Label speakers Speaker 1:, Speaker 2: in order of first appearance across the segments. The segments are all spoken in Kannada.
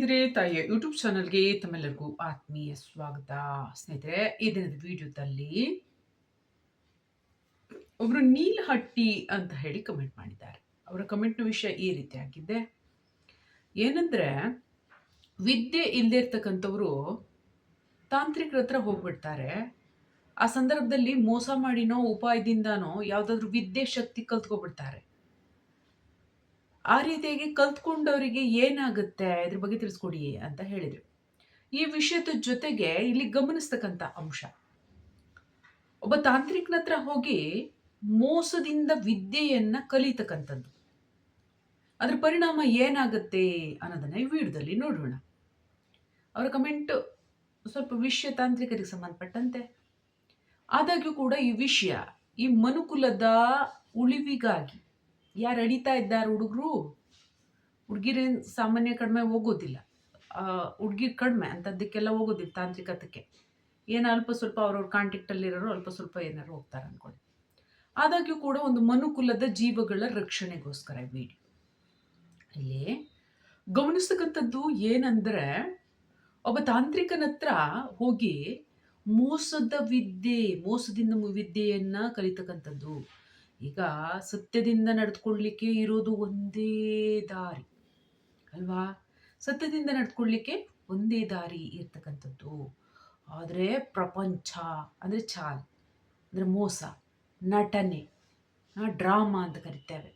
Speaker 1: ಸ್ನೇಹಿತರೆ ತಾಯಿಯ ಯೂಟ್ಯೂಬ್ ಚಾನಲ್ಗೆ ತಮ್ಮೆಲ್ಲರಿಗೂ ಆತ್ಮೀಯ ಸ್ವಾಗತ. ಸ್ನೇಹಿತರೆ, ಈ ದಿನದ ವಿಡಿಯೋದಲ್ಲಿ ಒಬ್ರು ನೀಲ್ ಹಟ್ಟಿ ಅಂತ ಹೇಳಿ ಕಮೆಂಟ್ ಮಾಡಿದ್ದಾರೆ. ಅವರ ಕಮೆಂಟ್ನ ವಿಷಯ ಈ ರೀತಿ ಆಗಿದೆ. ಏನಂದ್ರೆ, ವಿದ್ಯೆ ಇಲ್ಲದೆ ಇರ್ತಕ್ಕಂಥವ್ರು ತಾಂತ್ರಿಕರ ಹತ್ರ ಹೋಗ್ಬಿಡ್ತಾರೆ. ಆ ಸಂದರ್ಭದಲ್ಲಿ ಮೋಸ ಮಾಡಿನೋ, ಉಪಾಯದಿಂದನೋ ಯಾವುದಾದ್ರೂ ವಿದ್ಯೆ ಶಕ್ತಿ ಕಲ್ತ್ಕೊಬಿಡ್ತಾರೆ. ಆ ರೀತಿಯಾಗಿ ಕಲ್ತ್ಕೊಂಡವರಿಗೆ ಏನಾಗುತ್ತೆ? ಇದ್ರ ಬಗ್ಗೆ ತಿಳಿಸ್ಕೊಡಿ ಅಂತ ಹೇಳಿದರು. ಈ ವಿಷಯದ ಜೊತೆಗೆ ಇಲ್ಲಿ ಗಮನಿಸ್ತಕ್ಕಂಥ ಅಂಶ. ಒಬ್ಬ ತಾಂತ್ರಿಕನ ಹತ್ರ ಹೋಗಿ ಮೋಸದಿಂದ ವಿದ್ಯೆಯನ್ನು ಕಲಿತಕ್ಕಂಥದ್ದು. ಅದ್ರ ಪರಿಣಾಮ ಏನಾಗುತ್ತೆ ಅನ್ನೋದನ್ನ ಈ ವಿಡಿಯೋದಲ್ಲಿ ನೋಡೋಣ. ಅವರ ಕಮೆಂಟ್ ಸ್ವಲ್ಪ ವಿಷಯ ತಾಂತ್ರಿಕರಿಗೆ ಸಂಬಂಧಪಟ್ಟಂತೆ. ಆದಾಗ್ಯೂ ಕೂಡ ಈ ವಿಷಯ ಈ ಮನುಕುಲದ ಉಳಿವಿಗಾಗಿ ಯಾರು ಅಡಿತಾ ಇದ್ದಾರೆ ಹುಡುಗರು? ಹುಡುಗಿರೇನು ಸಾಮಾನ್ಯ ಕಡಿಮೆ ಹೋಗೋದಿಲ್ಲ. ಹುಡುಗಿ ಕಡಿಮೆ ಅಂಥದ್ದಕ್ಕೆಲ್ಲ ಹೋಗೋದಿಲ್ಲ ತಾಂತ್ರಿಕತೆಗೆ ಏನು ಅಲ್ಪ ಸ್ವಲ್ಪ ಅವ್ರವ್ರ ಕಾಂಟ್ಯಾಕ್ಟಲ್ಲಿರೋರು ಅಲ್ಪ ಸ್ವಲ್ಪ ಏನಾರು ಹೋಗ್ತಾರೆ ಅಂದ್ಕೊಳ್ಳಿ ಆದಾಗ್ಯೂ ಕೂಡ ಒಂದು ಮನುಕುಲದ ಜೀವಗಳ ರಕ್ಷಣೆಗೋಸ್ಕರ ವಿಡಿಯೋ ಇಲ್ಲಿ ಗಮನಿಸ್ತಕ್ಕಂಥದ್ದು ಏನಂದರೆ, ಒಬ್ಬ ತಾಂತ್ರಿಕನ ಹತ್ರ ಹೋಗಿ ಮೋಸದ ವಿದ್ಯೆ, ಮೋಸದಿಂದ ವಿದ್ಯೆಯನ್ನು ಕಲಿತಕ್ಕಂಥದ್ದು. ಈಗ ಸತ್ಯದಿಂದ ನಡೆದುಕೊಳ್ಳಿಕ್ಕೆ ಇರೋದು ಒಂದೇ ದಾರಿ, ಅಲ್ವಾ? ಸತ್ಯದಿಂದ ನಡೆದುಕೊಳ್ಳಿಕ್ಕೆ ಒಂದೇ ದಾರಿ ಇರ್ತಕ್ಕಂಥದ್ದು. ಆದರೆ ಪ್ರಪಂಚ ಅಂದರೆ ಚಾಲ್, ಅಂದರೆ ಮೋಸ, ನಟನೆ ಡ್ರಾಮಾ ಅಂತ ಕರಿತೇವೆ.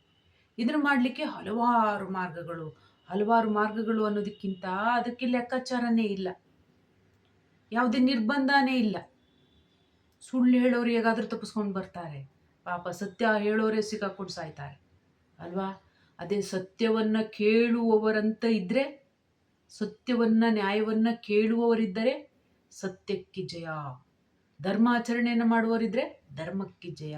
Speaker 1: ಇದನ್ನು ಮಾಡಲಿಕ್ಕೆ ಹಲವಾರು ಮಾರ್ಗಗಳು ಹಲವಾರು ಮಾರ್ಗಗಳು ಅನ್ನೋದಕ್ಕಿಂತ ಅದಕ್ಕೆ ಲೆಕ್ಕಾಚಾರನೇ ಇಲ್ಲ. ಯಾವುದೇ ನಿರ್ಬಂಧನೇ ಇಲ್ಲ. ಸುಳ್ಳು ಹೇಳೋರು ಹೇಗಾದರೂ ತಪ್ಪಿಸ್ಕೊಂಡು ಬರ್ತಾರೆ. ಪಾಪ ಸತ್ಯ ಹೇಳೋರೇ ಸಿಕ್ಕಾಕೊಂಡು ಸಾಯ್ತಾರೆ, ಅಲ್ವಾ? ಅದೇ ಸತ್ಯವನ್ನು ಕೇಳುವವರಂತ ಇದ್ರೆ, ಸತ್ಯವನ್ನು, ನ್ಯಾಯವನ್ನು ಕೇಳುವವರಿದ್ದರೆ ಸತ್ಯಕ್ಕೆ ಜಯ. ಧರ್ಮಾಚರಣೆಯನ್ನು ಮಾಡುವವರಿದ್ರೆ ಧರ್ಮಕ್ಕೆ ಜಯ.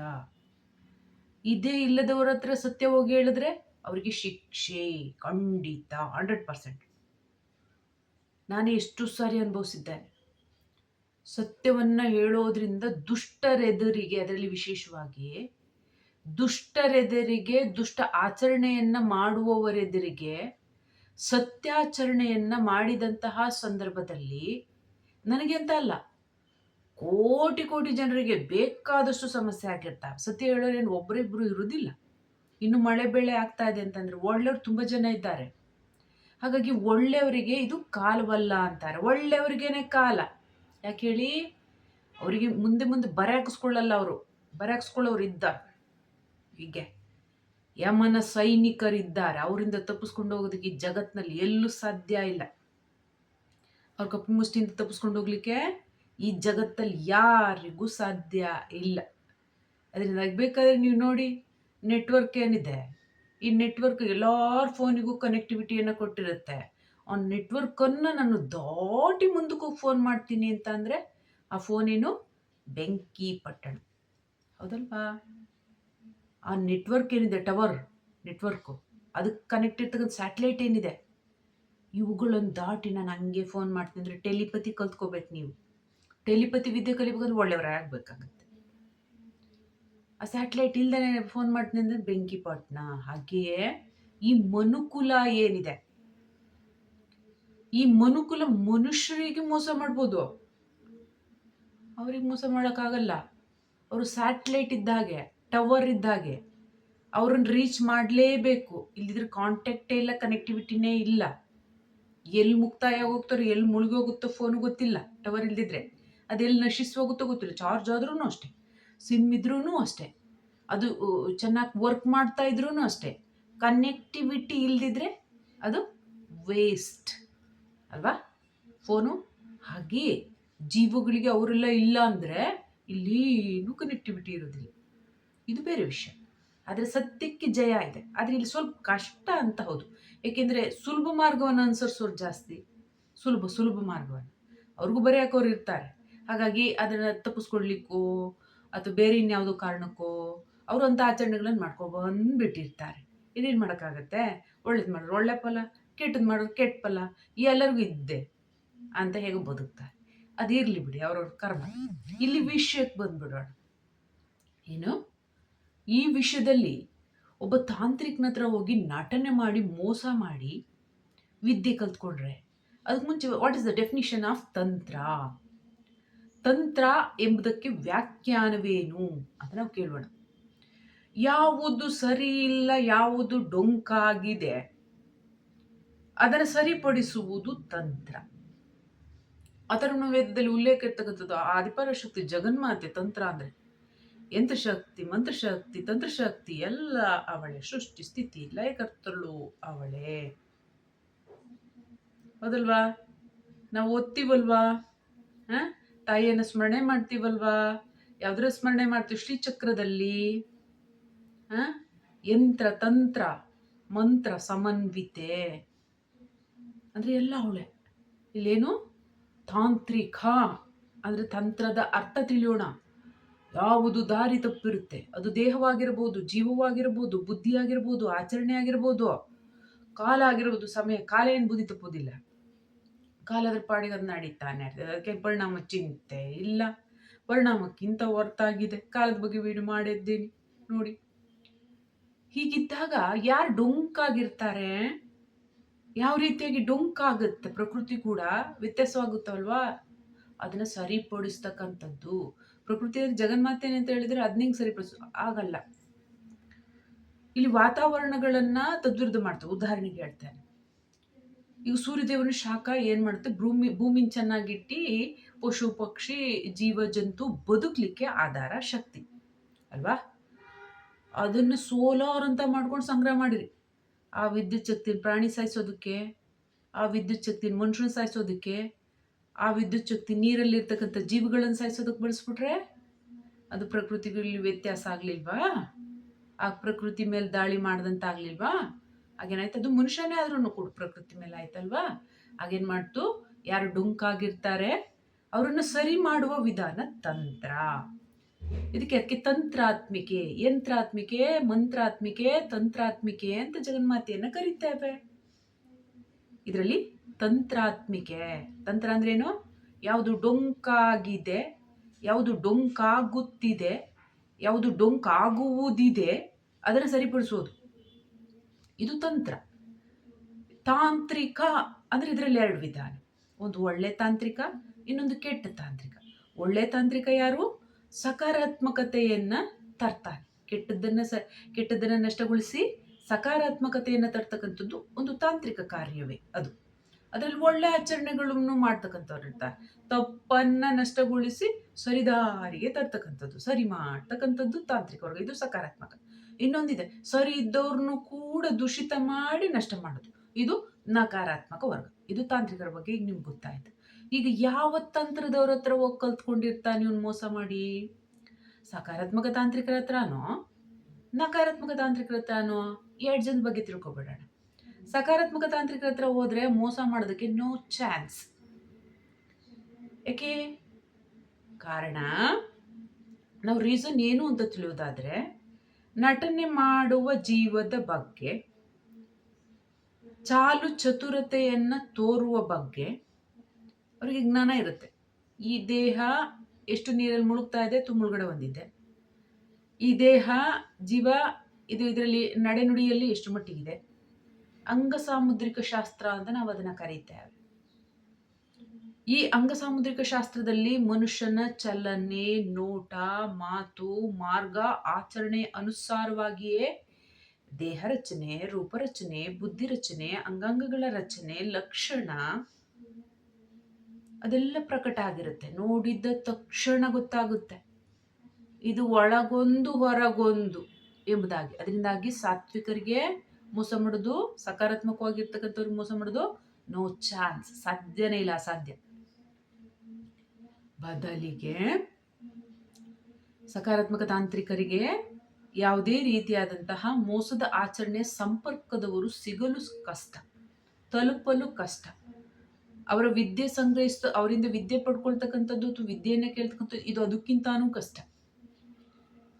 Speaker 1: ಇದೇ ಇಲ್ಲದವರ ಹತ್ರ ಸತ್ಯ ಹೋಗಿ ಹೇಳಿದ್ರೆ ಅವರಿಗೆ ಶಿಕ್ಷೆ ಖಂಡಿತ, ಹಂಡ್ರೆಡ್ ಪರ್ಸೆಂಟ್. ನಾನು ಎಷ್ಟು ಸಾರಿ ಅನುಭವಿಸಿದ್ದೇನೆ. ಸತ್ಯವನ್ನ ಹೇಳೋದ್ರಿಂದ ದುಷ್ಟರೆದರಿಗೆ, ಅದರಲ್ಲಿ ವಿಶೇಷವಾಗಿ ದುಷ್ಟರೆದರಿಗೆ, ದುಷ್ಟ ಆಚರಣೆಯನ್ನು ಮಾಡುವವರೆದರಿಗೆ, ಸತ್ಯಾಚರಣೆಯನ್ನು ಮಾಡಿದಂತಹ ಸಂದರ್ಭದಲ್ಲಿ ನನಗೆ ಅಂತ ಅಲ್ಲ, ಕೋಟಿ ಕೋಟಿ ಜನರಿಗೆ ಬೇಕಾದಷ್ಟು ಸಮಸ್ಯೆ ಆಗಿರ್ತಾವೆ. ಸತ್ಯ ಹೇಳೋರೇನು ಒಬ್ಬರಿಬ್ಬರು ಇರುವುದಿಲ್ಲ ಇನ್ನು ಮಳೆ ಬೆಳೆ ಆಗ್ತಾ ಇದೆ ಅಂತಂದ್ರೆ ಒಳ್ಳೆಯವ್ರು ತುಂಬ ಜನ ಇದ್ದಾರೆ. ಹಾಗಾಗಿ ಒಳ್ಳೆಯವರಿಗೆ ಇದು ಕಾಲವಲ್ಲ ಅಂತಾರೆ. ಒಳ್ಳೆಯವರಿಗೇನೆ ಕಾಲ. ಯಾಕೆ ಹೇಳಿ? ಅವರಿಗೆ ಮುಂದೆ ಮುಂದೆ ಬರೆ ಹಾಕಿಸ್ಕೊಳ್ಳಲ್ಲ ಅವರು. ಬರೆ ಹಾಕಿಸ್ಕೊಳ್ಳೋರು ಇದ್ದಾರೆ ಹೀಗೆ. ಯಮನ ಸೈನಿಕರಿದ್ದಾರೆ. ಅವರಿಂದ ತಪ್ಪಿಸ್ಕೊಂಡು ಹೋಗೋದಕ್ಕೆ ಈ ಜಗತ್ನಲ್ಲಿ ಎಲ್ಲೂ ಸಾಧ್ಯ ಇಲ್ಲ. ಅವ್ರ ಕಪ್ಪು ಮುಷ್ಟಿಯಿಂದ ತಪ್ಪಿಸ್ಕೊಂಡು ಹೋಗ್ಲಿಕ್ಕೆ ಈ ಜಗತ್ತಲ್ಲಿ ಯಾರಿಗೂ ಸಾಧ್ಯ ಇಲ್ಲ. ಅದರಿಂದ ಬೇಕಾದ್ರೆ ನೀವು ನೋಡಿ, ನೆಟ್ವರ್ಕ್ ಏನಿದೆ? ಈ ನೆಟ್ವರ್ಕ್ ಎಲ್ಲರ ಫೋನಿಗೂ ಕನೆಕ್ಟಿವಿಟಿಯನ್ನು ಕೊಟ್ಟಿರುತ್ತೆ. ಆ ನೆಟ್ವರ್ಕನ್ನು ನಾನು ದಾಟಿ ಮುಂದಕ್ಕೆ ಫೋನ್ ಮಾಡ್ತೀನಿ ಅಂತ ಅಂದರೆ ಆ ಫೋನೇನು ಬೆಂಕಿ ಪಟ್ಟಣ. ಹೌದಲ್ವಾ? ಆ ನೆಟ್ವರ್ಕ್ ಏನಿದೆ? ಟವರ್ ನೆಟ್ವರ್ಕು ಅದಕ್ಕೆ ಕನೆಕ್ಟ್ ಇರ್ತಕ್ಕಂಥ ಸ್ಯಾಟಲೈಟ್ ಏನಿದೆ? ಇವುಗಳನ್ನು ದಾಟಿ ನಾನು ಹಂಗೆ ಫೋನ್ ಮಾಡ್ತೀನಿ ಅಂದರೆ ಟೆಲಿಪತಿ ಕಲ್ತ್ಕೋಬೇಕು ನೀವು. ಟೆಲಿಪತಿ ವಿದ್ಯೆ ಕಲಿಬೇಕಂದ್ರೆ ಒಳ್ಳೆಯವರೇ ಆಗಬೇಕಾಗತ್ತೆ ಆ ಸ್ಯಾಟಲೈಟ್ ಇಲ್ದೇ ಫೋನ್ ಮಾಡ್ತೀನಿ ಅಂದರೆ ಬೆಂಕಿ ಪಟ್ಟಣ. ಹಾಗೆಯೇ ಈ ಮನುಕುಲ ಏನಿದೆ? ಈ ಮನುಕುಲ ಮನುಷ್ಯರಿಗೆ ಮೋಸ ಮಾಡ್ಬೋದು. ಅವ್ರಿಗೆ ಮೋಸ ಮಾಡೋಕ್ಕಾಗಲ್ಲ. ಅವರು ಸ್ಯಾಟಲೈಟ್ ಇದ್ದ ಹಾಗೆ, ಟವರ್ ಇದ್ದ ಹಾಗೆ ಅವ್ರನ್ನ ರೀಚ್ ಮಾಡಲೇಬೇಕು. ಇಲ್ಲಿದ್ರೆ ಕಾಂಟ್ಯಾಕ್ಟೇ ಇಲ್ಲ, ಕನೆಕ್ಟಿವಿಟಿನೇ ಇಲ್ಲ. ಎಲ್ಲಿ ಮುಕ್ತಾಯ ಹೋಗ್ತಾರೆ ಎಲ್ಲಿ ಮುಳುಗಿ ಹೋಗುತ್ತೋ ಫೋನ್ ಗೊತ್ತಿಲ್ಲ. ಟವರ್ ಇಲ್ದಿದ್ರೆ. ಅದೆಲ್ಲಿ ನಶಿಸಿ ಹೋಗುತ್ತೋ ಗೊತ್ತಿಲ್ಲ. ಚಾರ್ಜ್ ಆದ್ರೂ ಅಷ್ಟೇ. ಸಿಮ್ ಇದ್ರೂ ಅಷ್ಟೇ. ಅದು ಚೆನ್ನಾಗಿ ವರ್ಕ್ ಮಾಡ್ತಾ ಇದ್ರೂ ಅಷ್ಟೇ. ಕನೆಕ್ಟಿವಿಟಿ ಇಲ್ದಿದ್ರೆ ಅದು ವೇಸ್ಟ್ ಅಲ್ವಾ? ಫೋನು? ಹಾಗೆಯೇ ಜೀವಗಳಿಗೆ ಅವರೆಲ್ಲ ಇಲ್ಲ ಅಂದರೆ ಇಲ್ಲೇನು ಕನೆಕ್ಟಿವಿಟಿ ಇರೋದಿಲ್ಲ. ಇದು ಬೇರೆ ವಿಷಯ. ಆದರೆ ಸತ್ಯಕ್ಕೆ ಜಯ ಇದೆ. ಆದರೆ ಇಲ್ಲಿ ಸ್ವಲ್ಪ ಕಷ್ಟ ಅಂತ ಹೌದು. ಏಕೆಂದರೆ ಸುಲಭ ಮಾರ್ಗವನ್ನು ಅನುಸರಿಸೋರು ಜಾಸ್ತಿ. ಸುಲಭ ಸುಲಭ ಮಾರ್ಗವನ್ನು. ಅವ್ರಿಗೂ ಬರೀ ಇರ್ತಾರೆ. ಹಾಗಾಗಿ ಅದನ್ನು ತಪ್ಪಿಸ್ಕೊಡ್ಲಿಕ್ಕೋ ಅಥವಾ ಬೇರೆ ಇನ್ಯಾವುದೋ ಕಾರಣಕ್ಕೋ, ಅವರು ಅಂಥ ಆಚರಣೆಗಳನ್ನು ಮಾಡ್ಕೊಬಂದ್ಬಿಟ್ಟಿರ್ತಾರೆ ಇದೇನು ಮಾಡೋಕ್ಕಾಗತ್ತೆ? ಒಳ್ಳೇದು ಮಾಡೋರು. ಒಳ್ಳೆ ಫಲ. ಕೆಟ್ಟದ್ದು ಮಾಡೋದು ಕೆಟ್ಟ ಫಲ ಎಲ್ಲರಿಗೂ ಇದ್ದೆ ಅಂತ ಹೇಗೆ ಬದುಕ್ತಾರೆ? ಅದಿರಲಿ ಬಿಡಿ, ಅವ್ರವ್ರ ಕರ್ಮ. ಇಲ್ಲಿ ವಿಷಯಕ್ಕೆ ಬಂದ್ಬಿಡೋಣ. ಏನು? ಈ ವಿಷಯದಲ್ಲಿ ಒಬ್ಬ ತಾಂತ್ರಿಕನ ಹತ್ರ ಹೋಗಿ ನಟನೆ ಮಾಡಿ, ಮೋಸ ಮಾಡಿ ವಿದ್ಯೆ ಕಲ್ತ್ಕೊಂಡ್ರೆ ಅದಕ್ಕೆ ಮುಂಚೆ what is the definition of ತಂತ್ರ? ತಂತ್ರ ಎಂಬುದಕ್ಕೆ ವ್ಯಾಖ್ಯಾನವೇನು ಅಂತ ನಾವು ಕೇಳೋಣ. ಯಾವುದು ಸರಿ ಇಲ್ಲ, ಯಾವುದು ಡೊಂಕಾಗಿದೆ ಅದನ್ನು ಸರಿಪಡಿಸುವುದು ತಂತ್ರ. ಅಥರ್ವಣ ವೇದದಲ್ಲಿ ಉಲ್ಲೇಖ ಇರ್ತಕ್ಕಂಥದ್ದು ಆದಿಪರಾಶಕ್ತಿ, ಜಗನ್ಮಾತೆ ತಂತ್ರ ಅಂದ್ರೆ ಯಂತ್ರಶಕ್ತಿ, ಮಂತ್ರಶಕ್ತಿ, ತಂತ್ರಶಕ್ತಿ ಎಲ್ಲ ಅವಳೆ. ಸೃಷ್ಟಿ, ಸ್ಥಿತಿ ಲಯಕರ್ತಳು ಅವಳೆ. ಹೌದಲ್ವಾ? ನಾವು ಓದ್ತೀವಲ್ವಾ? ಆ? ತಾಯಿಯನ್ನು ಸ್ಮರಣೆ ಮಾಡ್ತೀವಲ್ವಾ? ಯಾವ್ದ್ರ ಸ್ಮರಣೆ ಮಾಡ್ತೀವಿ? ಶ್ರೀಚಕ್ರದಲ್ಲಿ. ಆ? ಯಂತ್ರ, ತಂತ್ರ, ಮಂತ್ರ, ಸಮನ್ವಿತೆ. ಅಂದ್ರೆ ಎಲ್ಲ ಅವಳೆ. ಇಲ್ಲೇನು? ತಾಂತ್ರಿಕ. ಅಂದರೆ ತಂತ್ರದ ಅರ್ಥ ತಿಳಿಯೋಣ. ಯಾವುದು ದಾರಿ ತಪ್ಪಿರುತ್ತೆ? ಅದು ದೇಹವಾಗಿರ್ಬೋದು, ಜೀವವಾಗಿರ್ಬೋದು ಬುದ್ಧಿ ಆಗಿರ್ಬೋದು ಆಚರಣೆ ಆಗಿರ್ಬೋದು. ಕಾಲ ಆಗಿರ್ಬೋದು, ಸಮಯ. ಕಾಲ ಏನು ಬುದ್ಧಿ ತಪ್ಪೋದಿಲ್ಲ. ಕಾಲದ ಪಾಡಿಗೆ ಅದು ನಡೀತಾನೆ. ಅದಕ್ಕೆ ಪರಿಣಾಮ ಚಿಂತೆ ಇಲ್ಲ. ಪರಿಣಾಮಕ್ಕಿಂತ ಹೊರತಾಗಿದೆ. ಕಾಲದ ಬಗ್ಗೆ ವಿಡಿಯೋ ಮಾಡಿದ್ದೀನಿ. ನೋಡಿ. ಹೀಗಿದ್ದಾಗ ಯಾರು ಡೊಂಕಾಗಿರ್ತಾರೆ? ಯಾವ ರೀತಿಯಾಗಿ ಡೊಂಕಾಗುತ್ತೆ ಪ್ರಕೃತಿ ಕೂಡ ವ್ಯತ್ಯಾಸವಾಗುತ್ತಲ್ವಾ? ಅದನ್ನ ಸರಿಪಡಿಸ್ತಕ್ಕಂಥದ್ದು. ಪ್ರಕೃತಿಯ ಜಗನ್ಮಾತೆ ಅಂತ ಹೇಳಿದ್ರೆ ಅದ್ನಿಂಗ್ ಸರಿಪಡಿಸ? ಆಗಲ್ಲ. ಇಲ್ಲಿ ವಾತಾವರಣಗಳನ್ನ ತದ್ವಿರುದ್ಧ ಮಾಡ್ತವೆ. ಉದಾಹರಣೆಗೆ ಹೇಳ್ತೇನೆ. ಈಗ ಸೂರ್ಯದೇವನ ಶಾಖ ಏನ್ ಮಾಡುತ್ತೆ? ಭೂಮಿ, ಭೂಮಿನ ಚೆನ್ನಾಗಿಟ್ಟಿ ಪಶು, ಪಕ್ಷಿ, ಜೀವ, ಜಂತು ಬದುಕಲಿಕ್ಕೆ ಆಧಾರ ಶಕ್ತಿ. ಅಲ್ವಾ? ಅದನ್ನ ಸೋಲಾರ್ ಅಂತ ಮಾಡ್ಕೊಂಡು ಸಂಗ್ರಹ ಮಾಡಿರಿ. ಆ ವಿದ್ಯುತ್ ಶಕ್ತಿನ ಪ್ರಾಣಿ ಸಾಯಿಸೋದಕ್ಕೆ, ಆ ವಿದ್ಯುತ್ ಶಕ್ತಿನ ಮನುಷ್ಯನ ಸಾಯಿಸೋದಕ್ಕೆ, ಆ ವಿದ್ಯುತ್ ಶಕ್ತಿ ನೀರಲ್ಲಿರ್ತಕ್ಕಂಥ ಜೀವಿಗಳನ್ನು ಸಾಯಿಸೋದಕ್ಕೆ ಬಳಸ್ಬಿಟ್ರೆ ಅದು ಪ್ರಕೃತಿಗಳಲ್ಲಿ ವ್ಯತ್ಯಾಸ ಆಗಲಿಲ್ವಾ? ಆ ಪ್ರಕೃತಿ ಮೇಲೆ ದಾಳಿ ಮಾಡ್ದಂತ ಆಗ್ಲಿಲ್ವಾ? ಹಾಗೇನಾಯ್ತು? ಅದು ಮನುಷ್ಯನೇ ಆದ್ರೂ ಕೊಡು ಪ್ರಕೃತಿ ಮೇಲೆ ಆಯ್ತಲ್ವಾ? ಹಾಗೇನ್ ಮಾಡ್ತು? ಯಾರು ಡೊಂಕಾಗಿರ್ತಾರೆ, ಅವರನ್ನು ಸರಿ ಮಾಡುವ ವಿಧಾನ ತಂತ್ರ. ಇದಕ್ಕೆ ಅದಕ್ಕೆ ತಂತ್ರಾತ್ಮಿಕೆ, ಯಂತ್ರಾತ್ಮಿಕೆ, ಮಂತ್ರಾತ್ಮಿಕೆ, ತಂತ್ರಾತ್ಮಿಕೆ ಅಂತ ಜಗನ್ಮಾತೆಯನ್ನ ಕರೀತೇವೆ. ಇದರಲ್ಲಿ ತಂತ್ರಾತ್ಮಿಕೆ, ತಂತ್ರ ಅಂದ್ರೇನು ಯಾವುದು ಡೊಂಕಾಗಿದೆ, ಯಾವುದು ಡೊಂಕಾಗುತ್ತಿದೆ, ಯಾವುದು ಡೊಂಕಾಗುವುದಿದೆ, ಅದನ್ನು ಸರಿಪಡಿಸೋದು ಇದು ತಂತ್ರ. ತಾಂತ್ರಿಕ ಅಂದ್ರೆ ಇದರಲ್ಲಿ ಎರಡು ವಿಧಾನ. ಒಂದು ಒಳ್ಳೆ ತಾಂತ್ರಿಕ, ಇನ್ನೊಂದು ಕೆಟ್ಟ ತಾಂತ್ರಿಕ. ಒಳ್ಳೆ ತಾಂತ್ರಿಕ ಯಾರು? ಸಕಾರಾತ್ಮಕತೆಯನ್ನ ತರ್ತಾರೆ. ಕೆಟ್ಟದ್ದನ್ನು ಸ, ಕೆಟ್ಟದ್ದನ್ನು ನಷ್ಟಗೊಳಿಸಿ ಸಕಾರಾತ್ಮಕತೆಯನ್ನು ತರ್ತಕ್ಕಂಥದ್ದು ಒಂದು ತಾಂತ್ರಿಕ ಕಾರ್ಯವೇ ಅದು. ಅದರಲ್ಲಿ ಒಳ್ಳೆ ಆಚರಣೆಗಳನ್ನು ಮಾಡ್ತಕ್ಕಂಥವ್ರು ಇರ್ತಾರೆ. ತಪ್ಪನ್ನ ನಷ್ಟಗೊಳಿಸಿ ಸರಿದಾರಿಗೆ ತರ್ತಕ್ಕಂಥದ್ದು, ಸರಿ ಮಾಡ್ತಕ್ಕಂಥದ್ದು ತಾಂತ್ರಿಕ ವರ್ಗ, ಇದು ಸಕಾರಾತ್ಮಕ. ಇನ್ನೊಂದಿದೆ, ಸರಿ ಇದ್ದವ್ರನ್ನು ಕೂಡ ದೂಷಿತ ಮಾಡಿ ನಷ್ಟ ಮಾಡೋದು. ಇದು ನಕಾರಾತ್ಮಕ ವರ್ಗ. ಇದು ತಾಂತ್ರಿಕರ ಬಗ್ಗೆ ಈಗ ನಿಮ್ಗೆ ಗೊತ್ತಾಯ್ತು. ಈಗ ಯಾವ ತಂತ್ರದವ್ರ ಹತ್ರ ಹೋಗಿ ಕಲ್ತ್ಕೊಂಡಿರ್ತಾನೆ ಇವ್ನು ಮೋಸ ಮಾಡಿ? ಸಕಾರಾತ್ಮಕ ತಾಂತ್ರಿಕರ ಹತ್ರನೋ? ನಕಾರಾತ್ಮಕ ತಾಂತ್ರಿಕರ ಹತ್ರನೋ? ಎರಡು ಜನದ ಬಗ್ಗೆ ತಿಳ್ಕೊಬೇಡೋಣ. ಸಕಾರಾತ್ಮಕ ತಾಂತ್ರಿಕರ ಹತ್ರ ಹೋದ್ರೆ ಮೋಸ ಮಾಡೋದಕ್ಕೆ ನೋ ಚಾನ್ಸ್. ಯಾಕೆ? ಕಾರಣ, ನಾವು ರೀಸನ್ ಏನು ಅಂತ ತಿಳಿಯೋದಾದ್ರೆ, ನಟನೆ ಮಾಡುವ ಜೀವದ ಬಗ್ಗೆ ಚಾಲು ಚತುರತೆಯನ್ನ ತೋರುವ ಬಗ್ಗೆ ಅವರಿಗೆ ಜ್ಞಾನ ಇರುತ್ತೆ. ಈ ದೇಹ ಎಷ್ಟು ನೀರಲ್ಲಿ ಮುಳುಗ್ತಾ ಇದೆ ತು ಮುಳುಗಡೆ ಹೊಂದಿದೆ ಈ ದೇಹ, ಜೀವ ಇದು ಇದರಲ್ಲಿ ನಡೆನುಡಿಯಲ್ಲಿ ಎಷ್ಟು ಮಟ್ಟಿಗಿದೆ. ಅಂಗ ಸಾಮುದ್ರಿಕ ಶಾಸ್ತ್ರ ಅಂತ ನಾವು ಅದನ್ನ ಕರೀತೇವೆ. ಈ ಅಂಗ ಸಾಮುದ್ರಿಕ ಶಾಸ್ತ್ರದಲ್ಲಿ ಮನುಷ್ಯನ ಚಲನೆ, ನೋಟ, ಮಾತು, ಮಾರ್ಗ, ಆಚರಣೆ ಅನುಸಾರವಾಗಿಯೇ ದೇಹ ರಚನೆ ರೂಪರಚನೆ ಬುದ್ಧಿ ರಚನೆ, ಅಂಗಾಂಗಗಳ ರಚನೆ, ಲಕ್ಷಣ ಅದೆಲ್ಲ ಪ್ರಕಟ ಆಗಿರುತ್ತೆ. ನೋಡಿದ ತಕ್ಷಣ ಗೊತ್ತಾಗುತ್ತೆ. ಇದು ಒಳಗೊಂದು ಹೊರಗೊಂದು ಎಂಬುದಾಗಿ. ಅದರಿಂದಾಗಿ ಸಾತ್ವಿಕರಿಗೆ ಮೋಸ ಮಾಡೋದು, ಸಕಾರಾತ್ಮಕವಾಗಿರ್ತಕ್ಕಂಥವ್ರಿಗೆ ಮೋಸ ಮಾಡೋದು ನೋ ಚಾನ್ಸ್ ಸಾಧ್ಯನೇ ಇಲ್ಲ, ಅಸಾಧ್ಯ. ಬದಲಿಗೆ ಸಕಾರಾತ್ಮಕ ತಾಂತ್ರಿಕರಿಗೆ ಯಾವುದೇ ರೀತಿಯಾದಂತಹ ಮೋಸದ ಆಚರಣೆ ಸಂಪರ್ಕದವರು ಸಿಗಲು ಕಷ್ಟ, ತಲುಪಲು ಕಷ್ಟ. ಅವರ ವಿದ್ಯೆ ಸಂಗ್ರಹಿಸ್ತ, ಅವರಿಂದ ವಿದ್ಯೆ ಪಡ್ಕೊಳ್ತಕ್ಕಂಥದ್ದು ಅಥವಾ ವಿದ್ಯೆಯನ್ನು ಕೇಳ್ತಕ್ಕಂಥದ್ದು, ಇದು ಅದಕ್ಕಿಂತಾನೂ ಕಷ್ಟ.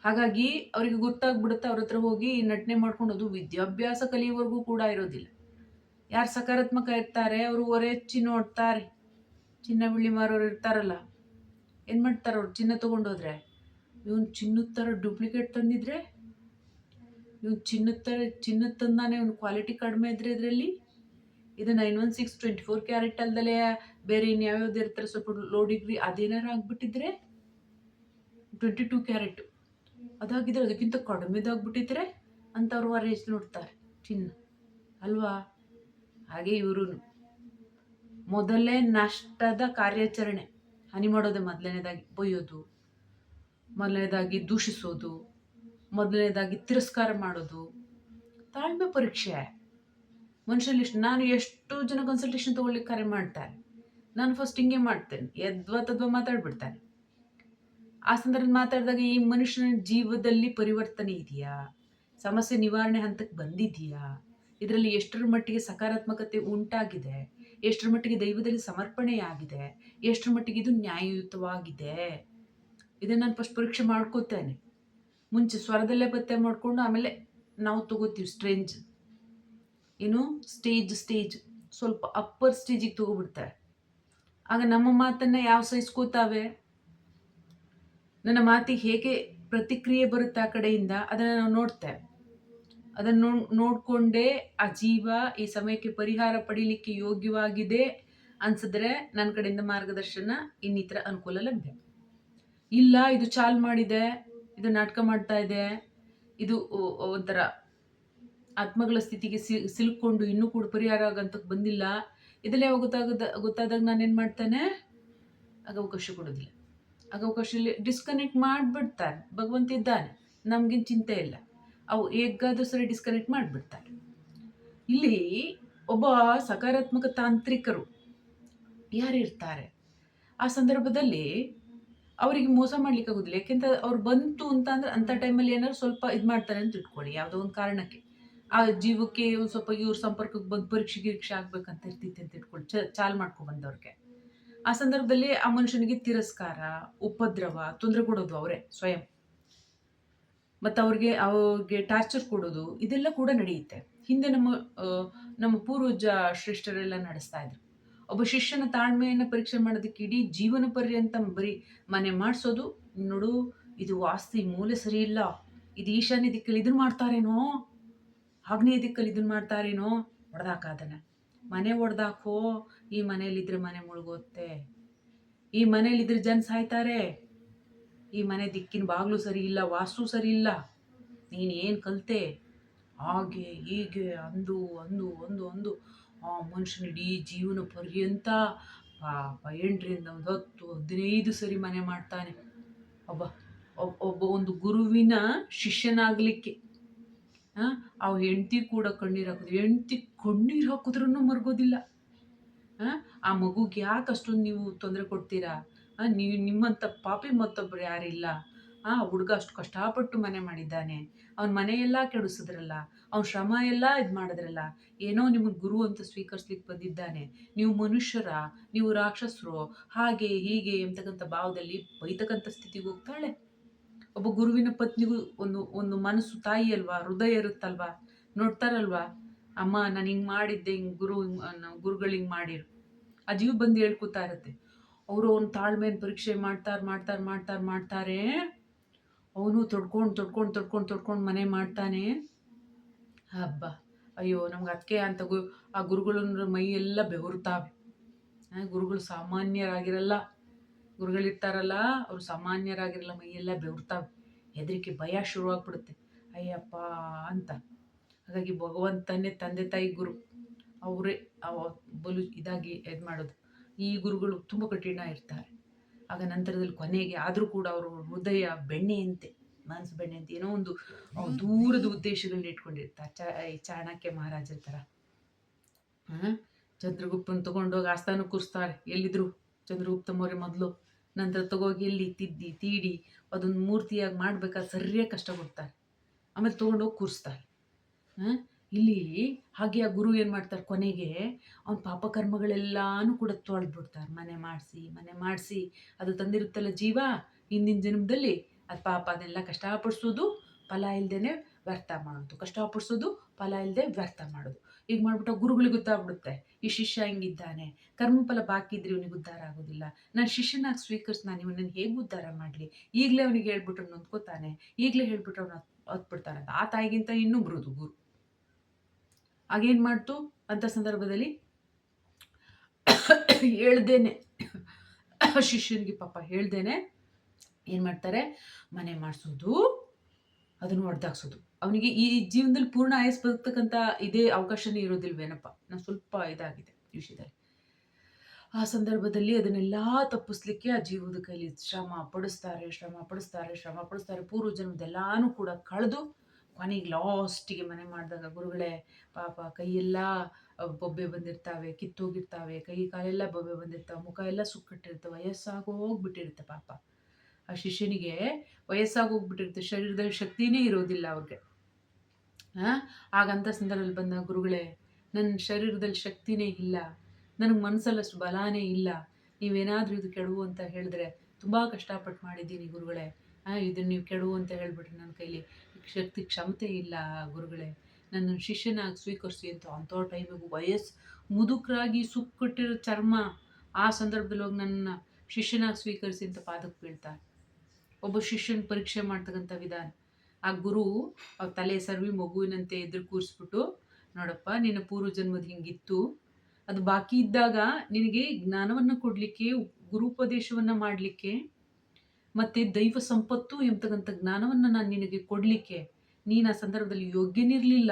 Speaker 1: ಹಾಗಾಗಿ ಅವರಿಗೆ ಗೊತ್ತಾಗ್ಬಿಡುತ್ತೆ, ಅವ್ರ ಹತ್ರ ಹೋಗಿ ನಟನೆ ಮಾಡ್ಕೊಂಡು ಅದು ವಿದ್ಯಾಭ್ಯಾಸ ಕಲಿಯುವವರೆಗೂ ಕೂಡ ಇರೋದಿಲ್ಲ. ಯಾರು ಸಕಾರಾತ್ಮಕ ಇರ್ತಾರೆ, ಅವರು ಒರೆಚ್ಚಿ ನೋಡ್ತಾರೆ ಚಿನ್ನ ಬಿಳಿ ಮಾರೋರು ಇರ್ತಾರಲ್ಲ, ಏನು ಮಾಡ್ತಾರೆ ಅವ್ರು? ಚಿನ್ನ ತಗೊಂಡೋದ್ರೆ? ಇವನು ಚಿನ್ನದ ಥರ ಡೂಪ್ಲಿಕೇಟ್ ತಂದಿದ್ರೆ? ಇವನು ಚಿನ್ನದ ಥರ ಚಿನ್ನದ ತಂದಾನೆ ಇವನು ಕ್ವಾಲಿಟಿ ಕಡಿಮೆ ಇದ್ರೆ ಇದರಲ್ಲಿ? ಇದು nine one six twenty four carat ಅಲ್ದಲೆ ಬೇರೆ ಇನ್ಯಾವ್ಯಾವ್ದು ಇರ್ತಾರೆ, ಸ್ವಲ್ಪ ಲೋ ಡಿಗ್ರಿ ಅದೇನಾರು ಆಗ್ಬಿಟ್ಟಿದ್ರೆ ಟ್ವೆಂಟಿ ಟೂ ಕ್ಯಾರೆಟ್. ಅದಾಗಿದ್ರೆ ಅದಕ್ಕಿಂತ ಕಡಿಮೆದಾಗ್ಬಿಟ್ಟಿದ್ರೆ ಅಂಥವ್ರು ವರೇಜ್ ನೋಡ್ತಾರೆ, ಚಿನ್ನ. ಅಲ್ವಾ? ಹಾಗೆ ಇವರು ಮೊದಲೇ ನಷ್ಟದ ಕಾರ್ಯಾಚರಣೆ. ಹಾನಿ ಮಾಡೋದೇ ಮೊದಲನೇದಾಗಿ ಬೊಯ್ಯೋದು, ಮೊದಲನೇದಾಗಿ ದೂಷಿಸೋದು, ಮೊದಲನೇದಾಗಿ ತಿರಸ್ಕಾರ ಮಾಡೋದು. ತಾಳ್ಮೆ ಪರೀಕ್ಷೆ. ಮನುಷ್ಯರಲ್ಲಿ ನಾನು ಎಷ್ಟು ಜನ ಕನ್ಸಲ್ಟೇಷನ್ ತೊಗೊಳ್ಲಿಕ್ಕೆ ಕರೆ ಮಾಡ್ತಾರೆ. ನಾನು ಫಸ್ಟ್ ಹಿಂಗೆ ಮಾಡ್ತೇನೆ. ಯದ್ವಾ ತದ್ವಾ ಮಾತಾಡ್ಬಿಡ್ತಾನೆ. ಆ ಸಂದರ್ಭದಲ್ಲಿ ಮಾತಾಡಿದಾಗ ಈ ಮನುಷ್ಯನ ಜೀವದಲ್ಲಿ ಪರಿವರ್ತನೆ ಇದೆಯಾ? ಸಮಸ್ಯೆ ನಿವಾರಣೆ ಹಂತಕ್ಕೆ ಬಂದಿದೆಯಾ? ಇದರಲ್ಲಿ ಎಷ್ಟರ ಮಟ್ಟಿಗೆ ಸಕಾರಾತ್ಮಕತೆ ಉಂಟಾಗಿದೆ? ಎಷ್ಟರ ಮಟ್ಟಿಗೆ ದೈವದಲ್ಲಿ ಸಮರ್ಪಣೆಯಾಗಿದೆ? ಎಷ್ಟರ ಮಟ್ಟಿಗೆ ಇದು ನ್ಯಾಯಯುತವಾಗಿದೆ? ಇದನ್ನು ನಾನು ಫಸ್ಟ್ ಪರೀಕ್ಷೆ ಮಾಡ್ಕೋತೇನೆ. ಮುಂಚೆ ಸ್ವರದಲ್ಲೇ ಪತ್ತೆ ಮಾಡಿಕೊಂಡು ಆಮೇಲೆ ನಾವು ತಗೋತೀವಿ ಸ್ಟ್ರೇಂಜ್ ಏನು ಸ್ಟೇಜ್ ಸ್ಟೇಜ್ ಸ್ವಲ್ಪ ಅಪ್ಪರ್ ಸ್ಟೇಜಿಗೆ ತಗೋಬಿಡ್ತಾರೆ ಆಗ ನಮ್ಮ ಮಾತನ್ನು ಯಾವ ಸಹಿಸ್ಕೋತಾವೆ ನನ್ನ ಮಾತಿಗೆ ಹೇಗೆ ಪ್ರತಿಕ್ರಿಯೆ ಬರುತ್ತೆ ಆ ಕಡೆಯಿಂದ ಅದನ್ನು ನಾವು ನೋಡ್ತೇವೆ ಅದನ್ನು ನೋಡಿಕೊಂಡೇ ಆ ಜೀವ ಈ ಸಮಯಕ್ಕೆ ಪರಿಹಾರ ಪಡೀಲಿಕ್ಕೆ ಯೋಗ್ಯವಾಗಿದೆ ಅನ್ಸಿದ್ರೆ ನನ್ನ ಕಡೆಯಿಂದ ಮಾರ್ಗದರ್ಶನ ಇನ್ನಿತರ ಅನುಕೂಲ ಲಭ್ಯ. ಇಲ್ಲ, ಇದು ಚಾಲ್ ಮಾಡಿದೆ, ಇದು ನಾಟಕ ಮಾಡ್ತಾ ಇದೆ, ಇದು ಒಂಥರ ಆತ್ಮಗಳ ಸ್ಥಿತಿಗೆ ಸಿಲುಕೊಂಡು ಇನ್ನೂ ಕೂಡ ಪರಿಹಾರ ಆಗಂತಕ್ಕೆ ಬಂದಿಲ್ಲ. ಇದೆಲ್ಲ ಗೊತ್ತಾಗದ, ಗೊತ್ತಾದಾಗ ನಾನೇನು ಮಾಡ್ತಾನೆ? ಆಗ ಅವಕಾಶ ಕೊಡೋದಿಲ್ಲ. ಆಗ ಅವಕಾಶದಲ್ಲಿ ಡಿಸ್ಕನೆಕ್ಟ್ ಮಾಡಿಬಿಡ್ತಾನೆ. ಭಗವಂತ ಇದ್ದಾನೆ. ನಮಗೇನು ಚಿಂತೆ ಇಲ್ಲ. ಅವು ಹೇಗಾದ್ರೂ ಸರಿ ಡಿಸ್ಕನೆಕ್ಟ್ ಮಾಡಿಬಿಡ್ತಾರೆ ಇಲ್ಲಿ ಒಬ್ಬ ಸಕಾರಾತ್ಮಕ ತಾಂತ್ರಿಕರು ಯಾರಿರ್ತಾರೆ ಆ ಸಂದರ್ಭದಲ್ಲಿ ಅವರಿಗೆ ಮೋಸ ಮಾಡ್ಲಿಕ್ಕೆ ಆಗೋದಿಲ್ಲ ಯಾಕೆಂತ ಅವ್ರು ಬಂತು ಅಂತ ಅಂದ್ರೆ ಅಂಥ ಟೈಮಲ್ಲಿ ಏನಾದ್ರು ಸ್ವಲ್ಪ ಇದು ಮಾಡ್ತಾರೆ ಅಂತ ಇಟ್ಕೊಳ್ಳಿ. ಯಾವುದೋ ಒಂದು ಕಾರಣಕ್ಕೆ. ಆ ಜೀವಕ್ಕೆ ಒಂದು ಸ್ವಲ್ಪ ಇವ್ರ ಸಂಪರ್ಕಕ್ಕೆ ಬಂದು ಪರೀಕ್ಷೆ ಗಿರೀಕ್ಷೆ ಆಗ್ಬೇಕಂತ ಇರ್ತೈತೆ ಅಂತ ಇಟ್ಕೊಳ್ಳಿ ಚ, ಚಾಲ್ ಮಾಡ್ಕೊಂಡು ಬಂದವ್ರಿಗೆ. ಆ ಸಂದರ್ಭದಲ್ಲಿ ಆ ಮನುಷ್ಯನಿಗೆ ತಿರಸ್ಕಾರ, ಉಪದ್ರವ, ತೊಂದರೆ ಕೊಡೋದು ಅವರೇ ಸ್ವಯಂ. ಮತ್ತು ಅವ್ರಿಗೆ ಅವ್ರಿಗೆ ಟಾರ್ಚರ್ ಕೊಡೋದು ಇದೆಲ್ಲ ಕೂಡ ನಡೆಯುತ್ತೆ. ಹಿಂದೆ ನಮ್ಮ ನಮ್ಮ ಪೂರ್ವಜ ಶ್ರೇಷ್ಠರೆಲ್ಲ ನಡೆಸ್ತಾ ಇದ್ರು. ಒಬ್ಬ ಶಿಷ್ಯನ ತಾಳ್ಮೆಯನ್ನು ಪರೀಕ್ಷೆ ಮಾಡೋದಕ್ಕೆ ಇಡೀ ಜೀವನ ಪರ್ಯಂತ ಬರೀ ಮನೆ ಮಾಡಿಸೋದು, ನೋಡು, ಇದು ವಾಸ್ತಿ ಮೂಲೆ ಸರಿ ಇಲ್ಲ, ಇದು ಈಶಾನ್ಯ ದಿಕ್ಕಲ್ಲಿ ಇದನ್ನು ಮಾಡ್ತಾರೇನೋ? ಆಗ್ನೇಯ ದಿಕ್ಕಲ್ಲಿ ಇದನ್ನ ಮಾಡ್ತಾರೇನೋ ಅದನ್ನ ಮನೆ ಹೊಡೆದಾಕೋ, ಈ ಮನೇಲಿದ್ರೆ ಮನೆ ಮುಳುಗೋತ್ತೆ. ಈ ಮನೇಲಿದ್ರೆ ಜನ ಸಾಯ್ತಾರೆ. ಈ ಮನೆ ದಿಕ್ಕಿನ ಬಾಗಿಲು ಸರಿ ಇಲ್ಲ, ವಾಸ್ತು ಸರಿ ಇಲ್ಲ. ನೀನು ಏನು ಕಲಿತೆ? ಹಾಗೆ, ಹೀಗೆ, ಅಂದು ಅಂದು ಒಂದು ಅಂದು. ಆ ಮನುಷ್ಯನ ಇಡೀ ಜೀವನ ಪರ್ಯಂತ ಪಾಪ ಎಂಟರಿಂದ ಒಂದು ಹತ್ತು, ಹದಿನೈದು ಸರಿ ಮನೆ ಮಾಡ್ತಾನೆ. ಒಬ್ಬ ಒಬ್- ಒಬ್ಬ ಒಂದು ಗುರುವಿನ ಶಿಷ್ಯನಾಗಲಿಕ್ಕೆ. ಅವ ಹೆಂಡ್ತಿ ಕೂಡ ಕಣ್ಣೀರು ಹಾಕೋದು. ಹೆಂಡ್ತಿ ಕಣ್ಣೀರು ಹಾಕಿದ್ರೂ ಮರ್ಗೋದಿಲ್ಲ. ಆ, ಮಗುಗೆ ಯಾಕೆ ಅಷ್ಟೊಂದು ನೀವು ತೊಂದರೆ ಕೊಡ್ತೀರಾ? ನೀವು ನಿಮ್ಮಂಥ ಪಾಪಿ ಮತ್ತೊಬ್ಬರು ಯಾರಿಲ್ಲ. ಆ ಹುಡುಗ ಅಷ್ಟು ಕಷ್ಟಪಟ್ಟು ಮನೆ ಮಾಡಿದ್ದಾನೆ. ಅವ್ನ ಮನೆಯೆಲ್ಲ ಕೆಡಿಸಿದ್ರಲ್ಲ. ಅವ್ನ ಶ್ರಮ ಎಲ್ಲ ಇದು ಮಾಡಿದ್ರಲ್ಲ. ಏನೋ ನಿಮಗೆ ಗುರು ಅಂತ ಸ್ವೀಕರಿಸ್ಲಿಕ್ಕೆ ಬಂದಿದ್ದಾನೆ. ನೀವು ಮನುಷ್ಯರ ನೀವು ರಾಕ್ಷಸರು. ಹಾಗೆ ಹೀಗೆ ಎಂತಕ್ಕಂಥ ಭಾವದಲ್ಲಿ ಬೈತಕ್ಕಂಥ ಸ್ಥಿತಿಗೆ ಹೋಗ್ತಾಳೆ. ಒಬ್ಬ ಗುರುವಿನ ಪತ್ನಿಗೂ ಒಂದು ಒಂದು ಮನಸ್ಸು ತಾಯಿ ಅಲ್ವಾ? ಹೃದಯ ಇರುತ್ತಲ್ವಾ? ನೋಡ್ತಾರಲ್ವಾ? ಅಮ್ಮ ನಾನು ಹಿಂಗೆ ಮಾಡಿದ್ದೆ ಹಿಂಗೆ ಗುರು ಗುರುಗಳು ಹಿಂಗೆ ಮಾಡಿರು. ಆ ಜೀವ ಬಂದು ಹೇಳ್ಕೊತಾ ಇರುತ್ತೆ. ಅವರು ಅವ್ನ ತಾಳ್ಮೆಯನ್ನು ಪರೀಕ್ಷೆ ಮಾಡ್ತಾರೆ ಮಾಡ್ತಾರೆ ಮಾಡ್ತಾರೆ ಮಾಡ್ತಾರೆ. ಅವನು ತೊಡ್ಕೊಂಡು ತೊಡ್ಕೊಂಡು ತೊಡ್ಕೊಂಡು ತೊಡ್ಕೊಂಡು ಮನೆ ಮಾಡ್ತಾನೆ. ಹಬ್ಬ. ಅಯ್ಯೋ ನಮ್ಗೆ ಅದಕ್ಕೆ ಅಂತ ಗು ಆ ಗುರುಗಳ ಮೈ ಎಲ್ಲ ಬೆವರುತ್ತಾವೆ ಆ, ಗುರುಗಳು ಸಾಮಾನ್ಯರಾಗಿರಲ್ಲ. ಗುರುಗಳಿರ್ತಾರಲ್ಲ, ಅವರು ಸಾಮಾನ್ಯರಾಗಿರಲ್ಲ, ಮೈಯೆಲ್ಲ ಬೆವರ್ತಾವೆ. ಹೆದರಿಕೆ, ಭಯ ಶುರುವಾಗ್ಬಿಡುತ್ತೆ. ಅಯ್ಯಪ್ಪ ಅಂತ. ಹಾಗಾಗಿ ಭಗವಂತನೇ ತಂದೆ ತಾಯಿ ಗುರು. ಅವರೇ ಅವ ಬಲು ಇದಾಗಿ ಇದು ಮಾಡೋದು. ಈ ಗುರುಗಳು ತುಂಬ ಕಠಿಣ ಇರ್ತಾರೆ. ಆಗ ನಂತರದಲ್ಲಿ ಕೊನೆಗೆ ಆದರೂ ಕೂಡ ಅವರು ಹೃದಯ ಬೆಣ್ಣೆಯಂತೆ ಮನಸ್ಸು ಬೆಣ್ಣೆಯಂತೆ ಏನೋ ಒಂದು ದೂರದ ಉದ್ದೇಶಗಳನ್ನ ಇಟ್ಕೊಂಡಿರ್ತಾರೆ ಚ ಚಾಣಕ್ಯ ಮಹಾರಾಜರ ಥರ. ಹಾಂ ಚಂದ್ರಗುಪ್ತನ ತಗೊಂಡೋಗಿ ಆಸ್ಥಾನ ಕೂರಿಸ್ತಾರೆ. ಎಲ್ಲಿದ್ರು? ಚಂದ್ರಗುಪ್ತ ಮೌರ್ಯ ಮೊದಲು ನಂತರ ತಗೋಗಿ ಎಲ್ಲಿ ತಿದ್ದಿ ತೀಡಿ, ಅದೊಂದು ಮೂರ್ತಿಯಾಗಿ ಮಾಡ್ಬೇಕಾದ್ರೆ ಸರಿಯಾಗಿ ಕಷ್ಟ ಕೊಡ್ತಾರೆ ಆಮೇಲೆ ತೊಗೊಂಡೋಗಿ ಕೂರಿಸ್ತಾರೆ ಇಲ್ಲಿ ಹಾಗೆ ಆ ಗುರು ಏನು ಮಾಡ್ತಾರೆ ಕೊನೆಗೆ, ಅವ್ನ ಪಾಪಕರ್ಮಗಳೆಲ್ಲಾನು ಕೂಡ ತೊಳೆದ್ಬಿಡ್ತಾರೆ. ಮನೆ ಮಾಡಿಸಿ ಮನೆ ಮಾಡಿಸಿ, ಅದು ತಂದಿರುತ್ತಲ್ಲ ಜೀವ, ಹಿಂದಿನ ಜನ್ಮದಲ್ಲಿ ಅದು ಪಾಪ ಅದನ್ನೆಲ್ಲ ಕಷ್ಟಪಡಿಸೋದು, ಫಲ ಇಲ್ಲದೇನೆ ವ್ಯರ್ಥ ಮಾಡೋದು. ಕಷ್ಟಪಡಿಸೋದು, ಫಲ ಇಲ್ಲದೆ ವ್ಯರ್ಥ ಮಾಡೋದು. ಈಗ ಮಾಡ್ಬಿಟ್ಟು ಗುರುಗಳಿಗೆ ಗೊತ್ತಾಗ್ಬಿಡುತ್ತೆ ಈ ಶಿಷ್ಯ ಹಿಂಗಿದ್ದಾನೆ. ಕರ್ಮಫಲ ಬಾಕಿ ಇದ್ರೆ ಇವನಿಗೆ ಉದ್ಧಾರ ಆಗೋದಿಲ್ಲ. ನಾನು ಶಿಷ್ಯನಾಗಿ ಸ್ವೀಕರಿಸಿ ನಾನು ಇವನನ್ನು ಹೇಗೆ ಉದ್ಧಾರ ಮಾಡಲಿ? ಈಗಲೇ ಅವನಿಗೆ ಹೇಳ್ಬಿಟ್ಟು ನೊಂದ್ಕೋತಾನೆ. ಈಗಲೇ ಹೇಳ್ಬಿಟ್ಟು ಅವನು ಹತ್ಬಿಡ್ತಾನೆ ಆ ತಾಯಿಗಿಂತ ಇನ್ನೂ ಗುರು. ಆಗೇನು ಮಾಡ್ತು? ಅಂಥ ಸಂದರ್ಭದಲ್ಲಿ ಹೇಳ್ದೇನೆ. ಶಿಷ್ಯನಿಗೆ ಪಾಪ ಹೇಳ್ದೇನೆ. ಏನು ಮಾಡ್ತಾರೆ? ಮನೆ ಮಾಡಿಸೋದು, ಅದನ್ನು ಹೊಡೆದಾಕ್ಸೋದು ಅವನಿಗೆ ಈ ಜೀವನದಲ್ಲಿ ಪೂರ್ಣ ಆಯಸ್ ಬದುಕ್ತಕ್ಕಂಥ ಇದೇ ಅವಕಾಶನೇ ಇರೋದಿಲ್ವೇನಪ್ಪ? ನಾನು ಸ್ವಲ್ಪ ಇದಾಗಿದೆ ವಿಷಯದಲ್ಲಿ. ಆ ಸಂದರ್ಭದಲ್ಲಿ ಅದನ್ನೆಲ್ಲ ತಪ್ಪಿಸ್ಲಿಕ್ಕೆ ಆ ಜೀವದ ಕೈಲಿ ಶ್ರಮ ಪಡಿಸ್ತಾರೆ ಶ್ರಮ ಪಡಿಸ್ತಾರೆ ಶ್ರಮ ಪಡಿಸ್ತಾರೆ. ಪೂರ್ವ ಜನ್ಮದೆಲ್ಲಾನು ಕೂಡ ಕಳೆದು ಕೊನೆಗೆ ಲಾಸ್ಟಿಗೆ ಮನೆ ಮಾಡಿದಾಗ ಗುರುಗಳೇ, ಪಾಪ ಕೈಯೆಲ್ಲ ಬೊಬ್ಬೆ ಬಂದಿರ್ತಾವೆ, ಕಿತ್ತೋಗಿರ್ತಾವೆ, ಕೈ ಕಾಲೆಲ್ಲ ಬೊಬ್ಬೆ ಬಂದಿರ್ತಾವೆ, ಮುಖ ಎಲ್ಲ ಸುಕ್ಕಟ್ಟಿರ್ತವೆ ವಯಸ್ಸಾಗಿ ಹೋಗ್ಬಿಟ್ಟಿರುತ್ತೆ ಪಾಪ. ಆ ಶಿಷ್ಯನಿಗೆ ವಯಸ್ಸಾಗೋಗ್ಬಿಟ್ಟಿರುತ್ತೆ. ಶರೀರದಲ್ಲಿ ಶಕ್ತಿನೇ ಇರೋದಿಲ್ಲ ಅವ್ರಿಗೆ. ಆಗಂಥ ಸಂದರ್ಭದಲ್ಲಿ ಬಂದ ಗುರುಗಳೇ ನನ್ನ ಶರೀರದಲ್ಲಿ ಶಕ್ತಿನೇ ಇಲ್ಲ. ನನಗೆ ಮನಸ್ಸಲ್ಲಷ್ಟು ಬಲಾನೇ ಇಲ್ಲ. ನೀವೇನಾದರೂ ಇದು ಕೆಡುವು ಅಂತ ಹೇಳಿದ್ರೆ ತುಂಬ ಕಷ್ಟಪಟ್ಟು ಮಾಡಿದ್ದೀನಿ ಗುರುಗಳೇ. ಇದನ್ನು ನೀವು ಕೆಡುವು ಅಂತ ಹೇಳ್ಬಿಟ್ರಿ ನನ್ನ ಕೈಲಿ ಶಕ್ತಿ ಕ್ಷಮತೆ ಇಲ್ಲ ಗುರುಗಳೇ. ನನ್ನ ಶಿಷ್ಯನಾಗಿ ಸ್ವೀಕರಿಸಿ ಅಂತ ಅಂಥ ಟೈಮಿಗೂ ವಯಸ್ಸು ಮುದುಕರಾಗಿ ಸುಕ್ಕಿಟ್ಟಿರೋ ಚರ್ಮ ಆ ಸಂದರ್ಭದಲ್ಲಿ ಹೋಗಿ ನನ್ನ ಶಿಷ್ಯನಾಗಿ ಸ್ವೀಕರಿಸಿ ಅಂತ ಪಾದಕ್ಕೆ ಬೀಳ್ತಾರೆ ಒಬ್ಬ ಶಿಷ್ಯನ ಪರೀಕ್ಷೆ ಮಾಡ್ತಕ್ಕಂಥ ವಿಧಾನ. ಆ ಗುರು ಅವ್ರ ತಲೆ ಸರ್ವಿ ಮಗುವಿನಂತೆ ಎದುರು ಕೂರಿಸ್ಬಿಟ್ಟು, ನೋಡಪ್ಪ, ನಿನ್ನ ಪೂರ್ವ ಜನ್ಮದ ಹಿಂಗಿತ್ತು. ಅದು ಬಾಕಿ ಇದ್ದಾಗ ನಿನಗೆ ಜ್ಞಾನವನ್ನು ಕೊಡಲಿಕ್ಕೆ, ಗುರುಪದೇಶವನ್ನು ಮಾಡಲಿಕ್ಕೆ, ಮತ್ತು ದೈವ ಸಂಪತ್ತು ಎಂಬತಕ್ಕಂಥ ಜ್ಞಾನವನ್ನು ನಾನು ನಿನಗೆ ಕೊಡಲಿಕ್ಕೆ ನೀನು ಆ ಸಂದರ್ಭದಲ್ಲಿ ಯೋಗ್ಯನಿರಲಿಲ್ಲ.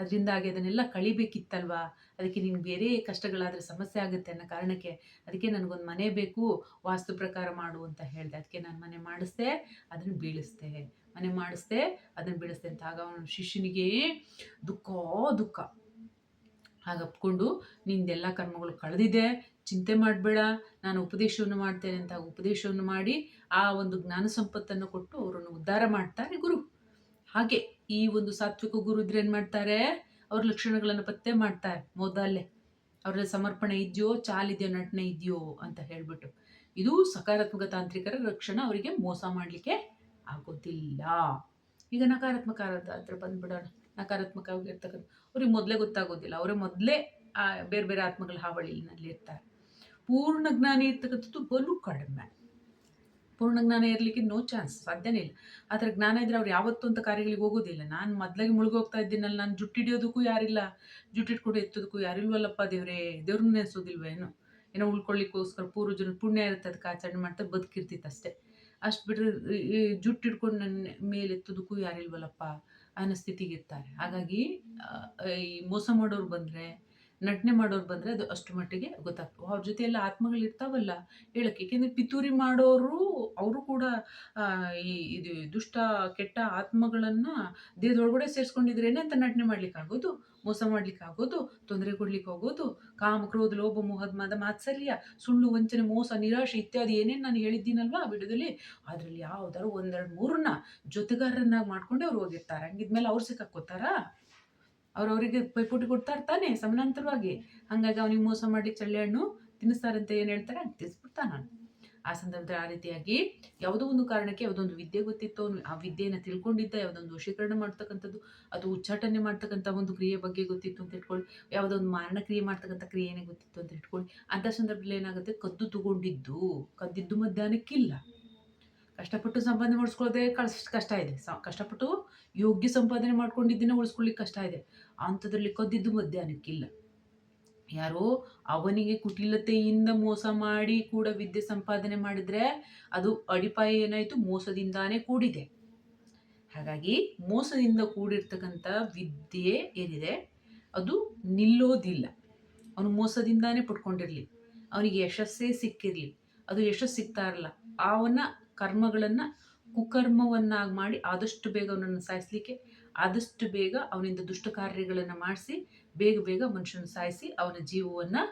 Speaker 1: ಅದರಿಂದಾಗಿ ಅದನ್ನೆಲ್ಲ ಕಳಿಬೇಕಿತ್ತಲ್ವಾ? ಅದಕ್ಕೆ ನಿನ್ಗೆ ಬೇರೆ ಕಷ್ಟಗಳಾದರೆ ಸಮಸ್ಯೆ ಆಗುತ್ತೆ ಅನ್ನೋ ಕಾರಣಕ್ಕೆ ಅದಕ್ಕೆ ನನಗೊಂದು ಮನೆ ಬೇಕು, ವಾಸ್ತು ಪ್ರಕಾರ ಮಾಡು ಅಂತ ಹೇಳಿದೆ. ಅದಕ್ಕೆ ನಾನು ಮನೆ ಮಾಡಿಸ್ದೆ, ಅದನ್ನು ಬೀಳಿಸ್ದೆ. ಮನೆ ಮಾಡಿಸ್ದೆ, ಅದನ್ನು ಬೀಳಿಸ್ದೆ ಅಂತ ಆಗ ಅವನ ಶಿಷ್ಯನಿಗೆ ದುಃಖ ದುಃಖ. ಹಾಗಪ್ಕೊಂಡು ನಿಂದೆಲ್ಲ ಕರ್ಮಗಳು ಕಳೆದಿದೆ, ಚಿಂತೆ ಮಾಡಬೇಡ, ನಾನು ಉಪದೇಶವನ್ನು ಮಾಡ್ತೇನೆ ಅಂತ ಉಪದೇಶವನ್ನು ಮಾಡಿ ಆ ಒಂದು ಜ್ಞಾನ ಸಂಪತ್ತನ್ನು ಕೊಟ್ಟು ಅವರನ್ನು ಉದ್ಧಾರ ಮಾಡ್ತಾರೆ ಗುರು. ಹಾಗೆ. ಈ ಒಂದು ಸಾತ್ವಿಕ ಗುರು ಇದ್ರೆ ಏನು ಮಾಡ್ತಾರೆ? ಅವ್ರ ಲಕ್ಷಣಗಳನ್ನು ಪತ್ತೆ ಮಾಡ್ತಾರೆ ಮೊದಲೇ. ಅವರ ಸಮರ್ಪಣೆ ಇದೆಯೋ, ಚಾಲಿದೆಯೋ, ನಟನೆ ಇದೆಯೋ ಅಂತ ಹೇಳ್ಬಿಟ್ಟು. ಇದು ಸಕಾರಾತ್ಮಕ ತಾಂತ್ರಿಕರ ರಕ್ಷಣ ಅವರಿಗೆ ಮೋಸ ಮಾಡಲಿಕ್ಕೆ ಆಗೋದಿಲ್ಲ. ಈಗ ನಕಾರಾತ್ಮಕ ಹತ್ರ ಬಂದ್ಬಿಡೋಣ. ನಕಾರಾತ್ಮಕವಾಗಿರ್ತಕ್ಕಂಥ ಅವ್ರಿಗೆ ಮೊದಲೇ ಗೊತ್ತಾಗೋದಿಲ್ಲ. ಅವರೇ ಮೊದಲೇ ಬೇರೆ ಬೇರೆ ಆತ್ಮಗಳ ಹಾವಳಿನಲ್ಲಿ ಇರ್ತಾರೆ. ಪೂರ್ಣ ಜ್ಞಾನಿ ಇರ್ತಕ್ಕಂಥದ್ದು ಬಲು ಕಡಿಮೆ. ಪೂರ್ಣ ಜ್ಞಾನ ಇರಲಿಕ್ಕೆ ನೋ ಚಾನ್ಸ್ ಸಾಧ್ಯನೇ ಇಲ್ಲ. ಆ ಜ್ಞಾನ ಇದ್ದರೆ ಅವ್ರು ಯಾವತ್ತೂ ಅಂತ ಕಾರ್ಯಗಳಿಗೆ ಹೋಗೋದಿಲ್ಲ. ನಾನು ಮೊದಲಾಗಿ ಮುಳುಗೋಗ್ತಾ ಇದ್ದೀನಲ್ಲ, ನಾನು ಜುಟ್ಟಿಡಿಯೋದಕ್ಕೂ ಯಾರಿಲ್ಲ. ಜುಟ್ಟಿಟ್ಕೊಂಡು ಎತ್ತೋದಕ್ಕೂ ಯಾರಿಲ್ವಲ್ಲಪ್ಪ ದೇವರೇ ದೇವ್ರನ್ನ ನೆನೆಸೋದಿಲ್ವೇನು ಏನೋ? ಉಳ್ಕೊಳ್ಳಿಕ್ಕೋಸ್ಕರ ಪೂರ್ವ ಜನ ಪುಣ್ಯ ಇರುತ್ತೆ, ಅದಕ್ಕೆ ಆಚರಣೆ ಮಾಡ್ತಾ ಬದುಕಿರ್ತಿತ್ತು ಅಷ್ಟೇ. ಅಷ್ಟು ಬಿಟ್ಟರೆ ಜುಟ್ಟು ಹಿಡ್ಕೊಂಡು ನನ್ನ ಮೇಲೆ ಎತ್ತೋದಕ್ಕೂ ಯಾರಿಲ್ವಲ್ಲಪ್ಪ ಅನ್ನೋ ಸ್ಥಿತಿಗೆ ಇರ್ತಾರೆ. ಹಾಗಾಗಿ ಈ ಮೋಸ ಮಾಡೋರು ಬಂದರೆ ನಟನೆ ಮಾಡೋರು ಬಂದರೆ ಅದು ಅಷ್ಟು ಮಟ್ಟಿಗೆ ಗೊತ್ತಾಗ್ತವೆ ಅವ್ರ ಜೊತೆ ಎಲ್ಲ ಆತ್ಮಗಳು ಇರ್ತಾವಲ್ಲ ಹೇಳಕ್ಕೆ. ಏಕೆಂದರೆ ಪಿತೂರಿ ಮಾಡೋರು ಅವರು ಕೂಡ ಈ, ಇದು ದುಷ್ಟ, ಕೆಟ್ಟ ಆತ್ಮಗಳನ್ನು ದೇಹದೊಳಗಡೆ ಸೇರಿಸ್ಕೊಂಡಿದ್ರೇನೆ ಅಂತ ನಟನೆ ಮಾಡ್ಲಿಕ್ಕಾಗೋದು, ಮೋಸ ಮಾಡ್ಲಿಕ್ಕೆ ಆಗೋದು ತೊಂದರೆ ಕೊಡ್ಲಿಕ್ಕೆ ಹೋಗೋದು ಕಾಮ, ಕ್ರೋಧ, ಲೋಭ, ಮೋಹದ ಮದ, ಮಾತ್ಸರ್ಯ, ಸುಳ್ಳು, ವಂಚನೆ, ಮೋಸ, ನಿರಾಶೆ ಇತ್ಯಾದಿ ಏನೇನು ನಾನು ಹೇಳಿದ್ದೀನಲ್ವಾ ವಿಡಿಯೋದಲ್ಲಿ, ಅದರಲ್ಲಿ ಯಾವ್ದಾರು ಒಂದೆರಡು ಮೂರನ್ನ ಜೊತೆಗಾರರನ್ನಾಗಿ ಮಾಡ್ಕೊಂಡೆ ಅವ್ರು ಹೋಗಿರ್ತಾರೆ. ಹಂಗಿದ್ಮೇಲೆ ಅವ್ರು ಸಿಕ್ಕಾಕೋತಾರಾ ಅವ್ರು ಅವರಿಗೆ ಪೈಪೋಟಿ ಕೊಡ್ತಾ ಇರ್ತಾನೆ ಸಮಾನಾಂತರವಾಗಿ. ಹಾಗಾಗಿ ಅವನಿಗೆ ಮೋಸ ಮಾಡಿ ಚಳ್ಳೆ ಹಣ್ಣು ತಿನ್ನಿಸ್ತಾರಂತೆ ಏನು ಹೇಳ್ತಾರೆ ಅಂತ ತಿಳಿಸ್ಬಿಡ್ತಾನೆ ನಾನು ಆ ಸಂದರ್ಭದಲ್ಲಿ ಆ ರೀತಿಯಾಗಿ ಯಾವುದೋ ಒಂದು ಕಾರಣಕ್ಕೆ ಯಾವುದೊಂದು ವಿದ್ಯೆ ಗೊತ್ತಿತ್ತು ಆ ವಿದ್ಯೆಯನ್ನು ತಿಳ್ಕೊಂಡಿದ್ದ ಯಾವುದೊಂದು ವಶೀಕರಣ ಮಾಡ್ತಕ್ಕಂಥದ್ದು, ಅದು ಉಚ್ಚಾಟನೆ ಮಾಡ್ತಕ್ಕಂಥ ಒಂದು ಕ್ರಿಯೆ ಬಗ್ಗೆ ಗೊತ್ತಿತ್ತು ಅಂತ ಇಟ್ಕೊಳ್ಳಿ. ಯಾವುದೋ ಒಂದು ಮಾರಣ ಕ್ರಿಯೆ ಮಾಡ್ತಕ್ಕಂಥ ಕ್ರಿಯೆನೇ ಗೊತ್ತಿತ್ತು ಅಂತ ಇಟ್ಕೊಳ್ಳಿ. ಅಂಥ ಸಂದರ್ಭದಲ್ಲಿ ಏನಾಗುತ್ತೆ? ಕದ್ದು ತಗೊಂಡಿದ್ದು. ಕದ್ದಿದ್ದು ಮಧ್ಯಾಹ್ನಕ್ಕಿಲ್ಲ. ಕಷ್ಟಪಟ್ಟು ಸಂಪಾದನೆ ಮಾಡಿಸ್ಕೊಳ್ಳೋದೇ ಕಷ್ಟ ಕಷ್ಟ ಇದೆ. ಸ, ಕಷ್ಟಪಟ್ಟು ಯೋಗ್ಯ ಸಂಪಾದನೆ ಮಾಡ್ಕೊಂಡಿದ್ದನ್ನೇ ಉಳಿಸ್ಕೊಳ್ಳಿಕ್ಕೆ ಕಷ್ಟ ಇದೆ. ಅಂಥದ್ರಲ್ಲಿ ಕದ್ದಿದ್ದು ಮಧ್ಯಾಹ್ನಕ್ಕಿಲ್ಲ. ಯಾರೋ ಅವನಿಗೆ ಕುಟಿಲತೆಯಿಂದ ಮೋಸ ಮಾಡಿ ಕೂಡ ವಿದ್ಯೆ ಸಂಪಾದನೆ ಮಾಡಿದರೆ ಅದು ಅಡಿಪಾಯ ಏನಾಯಿತು? ಮೋಸದಿಂದಾನೇ ಕೂಡಿದೆ. ಹಾಗಾಗಿ ಮೋಸದಿಂದ ಕೂಡಿರ್ತಕ್ಕಂಥ ವಿದ್ಯೆ ಏನಿದೆ? ಅದು ನಿಲ್ಲೋದಿಲ್ಲ. ಅವನು ಮೋಸದಿಂದಾನೇ ಪಡ್ಕೊಂಡಿರಲಿ ಅವನಿಗೆ ಯಶಸ್ಸೇ ಸಿಕ್ಕಿರಲಿ. ಅದು ಯಶಸ್ಸು ಸಿಗ್ತಾ ಇರಲ್ಲ. ಅವನ ಕರ್ಮಗಳನ್ನು ಕುಕರ್ಮವನ್ನಾಗಿ ಮಾಡಿ ಆದಷ್ಟು ಬೇಗ ಅವನನ್ನು ಸಾಯಿಸಲಿಕ್ಕೆ, ಆದಷ್ಟು ಬೇಗ ಅವನಿಂದ ದುಷ್ಟ ಕಾರ್ಯಗಳನ್ನು ಮಾಡಿಸಿ, ಬೇಗ ಬೇಗ ಮನುಷ್ಯನ ಸಾಯಿಸಿ ಅವನ ಜೀವವನ್ನು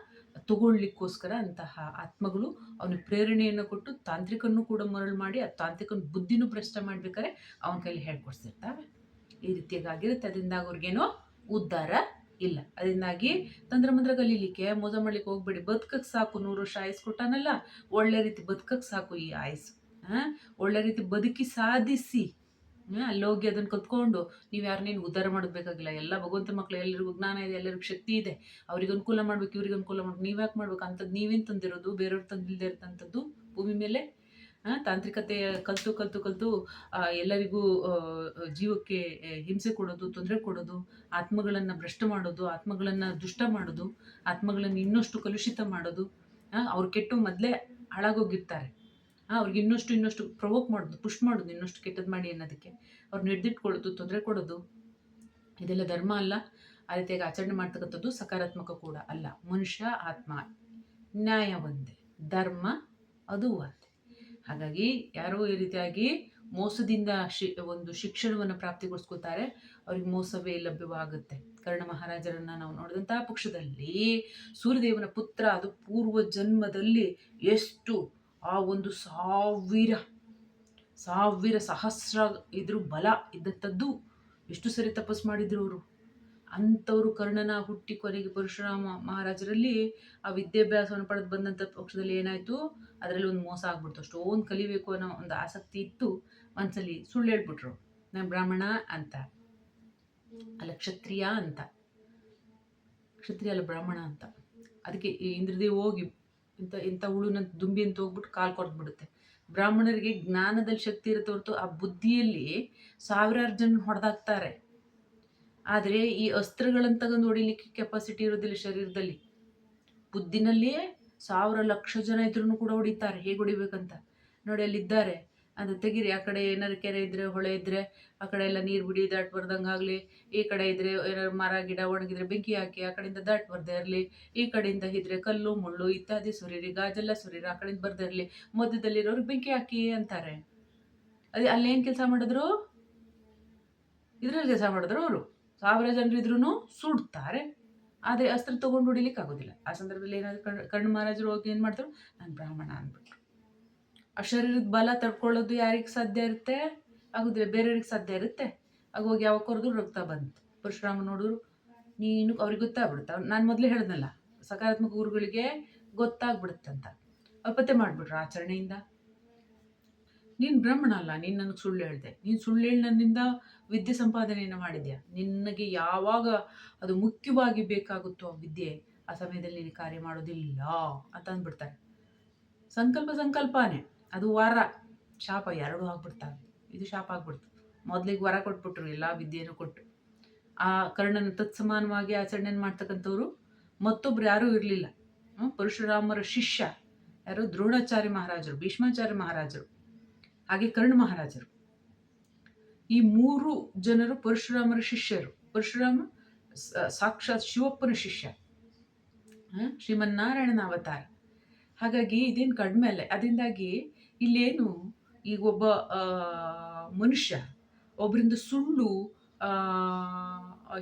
Speaker 1: ತಗೊಳ್ಳಿಕ್ಕೋಸ್ಕರ ಅಂತಹ ಆತ್ಮಗಳು ಅವನ ಪ್ರೇರಣೆಯನ್ನು ಕೊಟ್ಟು ತಾಂತ್ರಿಕನ್ನು ಕೂಡ ಮರಳು ಮಾಡಿ, ಆ ತಾಂತ್ರಿಕನ ಬುದ್ಧಿನೂ ಭ್ರಷ್ಟ ಮಾಡ್ಬೇಕಾದ್ರೆ ಅವನ ಕೈಲಿ ಹೇಳ್ಕೊಡ್ಸಿರ್ತಾವೆ ಈ ರೀತಿಯಾಗಿರುತ್ತೆ ಅದರಿಂದಾಗಿ ಅವ್ರಿಗೇನೋ ಉದ್ಧಾರ ಇಲ್ಲ. ಅದರಿಂದಾಗಿ ತಂತ್ರಮಂತ್ರ ಕಲೀಲಿಕ್ಕೆ ಮೋಸ ಮಾಡ್ಲಿಕ್ಕೆ ಹೋಗ್ಬೇಡಿ. ಬದುಕಕ್ಕೆ ಸಾಕು, ನೂರು ವರ್ಷ ಆಯಸ್ಸು ಕೊಟ್ಟಾನಲ್ಲ, ಒಳ್ಳೆ ರೀತಿ ಬದುಕಕ್ಕೆ ಸಾಕು ಈ ಆಯಸ್ಸು. ಒಳ್ಳೆ ರೀತಿ ಬದುಕಿ ಸಾಧಿಸಿ. ಅಲ್ಲೋಗಿ ಅದನ್ನು ಕತ್ಕೊಂಡು ನೀವು ಯಾರನ್ನೇನು ಉದ್ಧಾರ ಮಾಡಬೇಕಾಗಿಲ್ಲ ಎಲ್ಲ ಭಗವಂತ ಮಕ್ಕಳು ಎಲ್ಲರಿಗೂ ಜ್ಞಾನ ಇದೆ ಎಲ್ಲರಿಗೂ ಶಕ್ತಿ ಇದೆ. ಅವ್ರಿಗೆ ಅನುಕೂಲ ಮಾಡ್ಬೇಕು, ಇವ್ರಿಗೆ ಅನುಕೂಲ ಮಾಡ್ಬೇಕು. ನೀವು ಯಾಕೆ ಮಾಡ್ಬೇಕು? ಅಂಥದ್ದು ನೀವೇನು ತಂದಿರೋದು? ಬೇರೆಯವ್ರು ತಂದಿಲ್ಲದೆ ಇರ್ತಂಥದ್ದು ಭೂಮಿ ಮೇಲೆ? ತಾಂತ್ರಿಕತೆ ಕಲಿತು ಕಲಿತು ಕಲಿತು ಎಲ್ಲರಿಗೂ ಜೀವಕ್ಕೆ ಹಿಂಸೆ ಕೊಡೋದು, ತೊಂದರೆ ಕೊಡೋದು, ಆತ್ಮಗಳನ್ನು ಭ್ರಷ್ಟ ಮಾಡೋದು, ಆತ್ಮಗಳನ್ನು ದುಷ್ಟ ಮಾಡೋದು, ಆತ್ಮಗಳನ್ನು ಇನ್ನಷ್ಟು ಕಲುಷಿತ ಮಾಡೋದು ಅವ್ರು ಕೆಟ್ಟು ಮೊದಲೇ ಹಾಳಾಗೋಗಿರ್ತಾರೆ. ಅವ್ರಿಗೆ ಇನ್ನಷ್ಟು ಇನ್ನಷ್ಟು ಪ್ರವೋಕ್ ಮಾಡೋದು ಪುಷ್ ಮಾಡೋದು ಇನ್ನಷ್ಟು ಕೆಟ್ಟದ್ದು ಮಾಡಿ ಅನ್ನೋದಕ್ಕೆ. ಅವ್ರು ಹಿಡ್ದಿಟ್ಕೊಳ್ಳೋದು ತೊಂದರೆ ಕೊಡೋದು, ಇದೆಲ್ಲ ಧರ್ಮ ಅಲ್ಲ. ಆ ರೀತಿಯಾಗಿ ಆಚರಣೆ ಮಾಡ್ತಕ್ಕಂಥದ್ದು ಸಕಾರಾತ್ಮಕ ಕೂಡ ಅಲ್ಲ. ಮನುಷ್ಯ ಆತ್ಮ, ನ್ಯಾಯ ಒಂದೇ. ಧರ್ಮ ಅದು ಒಂದೇ. ಹಾಗಾಗಿ ಯಾರೋ ಈ ರೀತಿಯಾಗಿ ಮೋಸದಿಂದ ಶಿ, ಒಂದು ಶಿಕ್ಷಣವನ್ನು ಪ್ರಾಪ್ತಿಗೊಳಿಸ್ಕೊತಾರೆ ಅವ್ರಿಗೆ ಮೋಸವೇ ಲಭ್ಯವಾಗುತ್ತೆ. ಕರ್ಣ ಮಹಾರಾಜರನ್ನ ನಾವು ನೋಡಿದಂತಹ ಪಕ್ಷದಲ್ಲಿ ಸೂರ್ಯದೇವನ ಪುತ್ರ ಅದು ಪೂರ್ವ ಜನ್ಮದಲ್ಲಿ ಎಷ್ಟು ಆ ಒಂದು ಸಾವಿರ ಸಾವಿರ ಸಹಸ್ರ ಇದ್ರ ಬಲ ಇದ್ದಂಥದ್ದು ಎಷ್ಟು ಸರಿ ತಪಸ್ ಮಾಡಿದ್ರು ಅವರು? ಅಂಥವರು ಕರ್ಣನ ಹುಟ್ಟಿ ಕೊನೆಗೆ ಪರಶುರಾಮ ಮಹಾರಾಜರಲ್ಲಿ ಆ ವಿದ್ಯಾಭ್ಯಾಸವನ್ನು ಪಡೆದು ಬಂದಂಥ ಪಕ್ಷದಲ್ಲಿ ಏನಾಯಿತು? ಅದರಲ್ಲಿ ಒಂದು ಮೋಸ ಆಗ್ಬಿಡ್ತು. ಅಷ್ಟೊಂದು ಕಲಿಬೇಕು ಅನ್ನೋ ಒಂದು ಆಸಕ್ತಿ ಇತ್ತು. ಒಂದ್ಸಲಿ ಸುಳ್ಳು ಹೇಳ್ಬಿಟ್ರು. ನಾನು ಬ್ರಾಹ್ಮಣ ಅಂತ, ಅಲ್ಲ ಕ್ಷತ್ರಿಯ ಅಂತ, ಕ್ಷತ್ರಿಯ ಅಲ್ಲ ಬ್ರಾಹ್ಮಣ ಅಂತ. ಅದಕ್ಕೆ ಇಂದ್ರದೇವ್ ಹೋಗಿ ಇಂಥ ಇಂಥ ಹುಳುನ ದುಂಬಿ ಅಂತ ಹೋಗ್ಬಿಟ್ಟು ಕಾಲು ಕೊಡ್ಬಿಡುತ್ತೆ ಬ್ರಾಹ್ಮಣರಿಗೆ ಜ್ಞಾನದಲ್ಲಿ ಶಕ್ತಿ ಇರುತ್ತೆ ಹೊರತು ಆ ಬುದ್ಧಿಯಲ್ಲಿ ಸಾವಿರಾರು ಜನ ಹೊಡೆದಾಕ್ತಾರೆ. ಆದರೆ ಈ ಅಸ್ತ್ರಗಳನ್ನು ತಗೊಂಡು ಹೊಡಿಲಿಕ್ಕೆ ಕೆಪಾಸಿಟಿ ಇರೋದಿಲ್ಲ ಶರೀರದಲ್ಲಿ. ಬುದ್ಧಿನಲ್ಲಿಯೇ ಸಾವಿರ ಲಕ್ಷ ಜನ ಇದ್ರೂ ಕೂಡ ಹೊಡಿತಾರೆ. ಹೇಗೆ ಹೊಡಿಬೇಕಂತ? ನೋಡಿ, ಅಲ್ಲಿದ್ದಾರೆ. ಅದು ತೆಗೀರಿ. ಆ ಕಡೆ ಏನಾರು ಕೆರೆ ಇದ್ದರೆ ಹೊಳೆ ಇದ್ದರೆ ಆ ಕಡೆ ಎಲ್ಲ ನೀರು ಬಿಡಿ, ದಾಟ್ ಬರ್ದಂಗೆ ಆಗಲಿ. ಈ ಕಡೆ ಇದ್ದರೆ ಏನಾರು ಮರ, ಗಿಡ ಒಣಗಿದ್ರೆ ಬೆಂಕಿ ಹಾಕಿ, ಆ ಕಡೆಯಿಂದ ದಾಟ್ ಬರ್ದೇ ಇರಲಿ. ಈ ಕಡೆಯಿಂದ ಇದ್ರೆ ಕಲ್ಲು, ಮುಳ್ಳು, ಇತ್ಯಾದಿ ಸುರಿರಿ, ಗಾಜೆಲ್ಲ ಸುರೀರಿ, ಆ ಕಡೆಯಿಂದ ಬರ್ದೇ ಇರಲಿ. ಮಧ್ಯದಲ್ಲಿರೋರು ಬೆಂಕಿ ಹಾಕಿ ಅಂತಾರೆ. ಅದೇ ಅಲ್ಲೇನು ಕೆಲಸ ಮಾಡಿದ್ರು? ಇದ್ರಲ್ಲಿ ಕೆಲಸ ಮಾಡಿದ್ರು ಅವರು. ಸಾವಿರ ಜನರು ಇದ್ರೂ ಸುಡ್ತಾರೆ. ಆದರೆ ಅಸ್ತ್ರ ತೊಗೊಂಡು ಹೊಡಿಲಿಕ್ಕೆ ಆಗೋದಿಲ್ಲ ಆ ಸಂದರ್ಭದಲ್ಲಿ ಏನಾದ್ರು ಕಣ್ ಕಣ್ಣು ಮಹಾರಾಜರು ಹೋಗಿ ಏನು ಮಾಡ್ತಾರೆ ನಾನು ಬ್ರಾಹ್ಮಣ ಅಂದ್ಬಿಟ್ರು ಆ ಶರೀರದ ಬಲ ತಡ್ಕೊಳ್ಳೋದು ಯಾರಿಗೆ ಸಾಧ್ಯ ಇರುತ್ತೆ? ಆಗೋದಿಲ್ಲ, ಬೇರೆಯವ್ರಿಗೆ ಸಾಧ್ಯ ಇರುತ್ತೆ. ಆಗ ಹೋಗಿ ಯಾವ ಕೊರದ್ರು ರಕ್ತ ಬಂತು. ಪರಶುರಾಮ ನೋಡಿದ್ರು, ನೀನು, ಅವ್ರಿಗೆ ಗೊತ್ತಾಗ್ಬಿಡುತ್ತೆ. ನಾನು ಮೊದಲೇ ಹೇಳ್ದಲ್ಲ ಸಕಾರಾತ್ಮಕ ಗುರುಗಳಿಗೆ ಗೊತ್ತಾಗ್ಬಿಡುತ್ತೆ ಅಂತ ಅವ್ರು ಪತ್ತೆ ಮಾಡಿಬಿಟ್ರು ಆಚರಣೆಯಿಂದ. ನೀನು ಬ್ರಾಹ್ಮಣ ಅಲ್ಲ, ನೀನು ನನಗೆ ಸುಳ್ಳು ಹೇಳಿದೆ. ನೀನು ಸುಳ್ಳು ಹೇಳಿ ನನ್ನಿಂದ ವಿದ್ಯೆ ಸಂಪಾದನೆಯನ್ನು ಮಾಡಿದ್ಯಾ? ನಿನಗೆ ಯಾವಾಗ ಅದು ಮುಖ್ಯವಾಗಿ ಬೇಕಾಗುತ್ತೋ ವಿದ್ಯೆ, ಆ ಸಮಯದಲ್ಲಿ ನೀನು ಕಾರ್ಯ ಮಾಡೋದಿಲ್ಲ ಅಂತ ಅಂದ್ಬಿಡ್ತಾರೆ. ಸಂಕಲ್ಪ ಸಂಕಲ್ಪನೇ. ಅದು ವರ ಶಾಪ ಎರಡೂ ಆಗ್ಬಿಡ್ತಾವೆ. ಇದು ಶಾಪ ಆಗ್ಬಿಡ್ತು. ಮೊದಲಿಗೆ ವರ ಕೊಟ್ಬಿಟ್ರು, ಎಲ್ಲ ವಿದ್ಯೆಯನ್ನು ಕೊಟ್ಟು ಆ ಕರ್ಣನ ತತ್ಸಮಾನವಾಗಿ ಆಚರಣೆಯನ್ನು ಮಾಡ್ತಕ್ಕಂಥವ್ರು ಮತ್ತೊಬ್ರು ಯಾರೂ ಇರಲಿಲ್ಲ. ಪರಶುರಾಮರ ಶಿಷ್ಯ ಯಾರು? ದ್ರೋಣಾಚಾರ್ಯ ಮಹಾರಾಜರು, ಭೀಷ್ಮಾಚಾರ್ಯ ಮಹಾರಾಜರು, ಹಾಗೆ ಕರ್ಣ ಮಹಾರಾಜರು. ಈ ಮೂರು ಜನರು ಪರಶುರಾಮರ ಶಿಷ್ಯರು. ಪರಶುರಾಮ ಸಾಕ್ಷಾತ್ ಶಿವಪ್ಪನ ಶಿಷ್ಯ? ಶ್ರೀಮನ್ನಾರಾಯಣನ ಅವತಾರ. ಹಾಗಾಗಿ ಇದೇನು ಕಡಿಮೆ ಅಲ್ಲ. ಅದರಿಂದಾಗಿ ಇಲ್ಲೇನು? ಈಗ ಒಬ್ಬ ಮನುಷ್ಯ ಒಬ್ಬರಿಂದ ಸುಳ್ಳು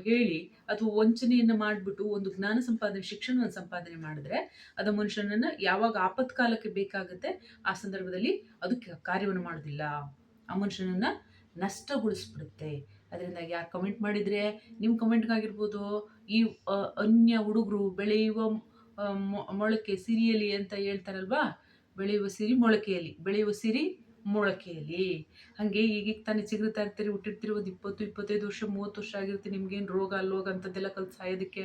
Speaker 1: ಹೇಳಿ ಅಥವಾ ವಂಚನೆಯನ್ನು ಮಾಡಿಬಿಟ್ಟು ಒಂದು ಜ್ಞಾನ ಸಂಪಾದನೆ, ಶಿಕ್ಷಣವನ್ನು ಸಂಪಾದನೆ ಮಾಡಿದ್ರೆ ಅದು ಮನುಷ್ಯನನ್ನು ಯಾವಾಗ ಆಪತ್ಕಾಲಕ್ಕೆ ಬೇಕಾಗುತ್ತೆ ಆ ಸಂದರ್ಭದಲ್ಲಿ ಅದು ಕಾರ್ಯವನ್ನು ಮಾಡೋದಿಲ್ಲ. ಆ ಮನುಷ್ಯನನ್ನು ನಷ್ಟಗೊಳಿಸ್ಬಿಡುತ್ತೆ. ಅದರಿಂದ ಯಾರು ಕಮೆಂಟ್ ಮಾಡಿದರೆ? ನಿಮ್ಮ ಕಮೆಂಟ್ಗಾಗಿರ್ಬೋದು ಈ ಅನ್ಯ ಹುಡುಗರು ಬೆಳೆಯುವ ಮೊಳಕೆ, ಸಿರಿಯಲಿ ಅಂತ ಹೇಳ್ತಾರಲ್ವಾ? ಬೆಳೆಯುವ ಸಿರಿ ಮೊಳಕೆಯಲ್ಲಿ, ಬೆಳೆಯುವ ಸಿರಿ ಮೊಳಕೆಯಲ್ಲಿ. ಹಾಗೆ ಈಗೀಗ ತಾನೇ ಚಿಗುರ್ತಾ ಇರ್ತೀರಿ ಹುಟ್ಟಿರ್ತೀರಿ ಒಂದು ಇಪ್ಪತ್ತು, ಇಪ್ಪತ್ತೈದು ವರ್ಷ, ಮೂವತ್ತು ವರ್ಷ ಆಗಿರುತ್ತೆ, ನಿಮ್ಗೇನು ರೋಗ, ಅಲ್ಲೋಗ ಅಂಥದ್ದೆಲ್ಲ ಕಲ್ತು ಸಾಯೋದಕ್ಕೆ.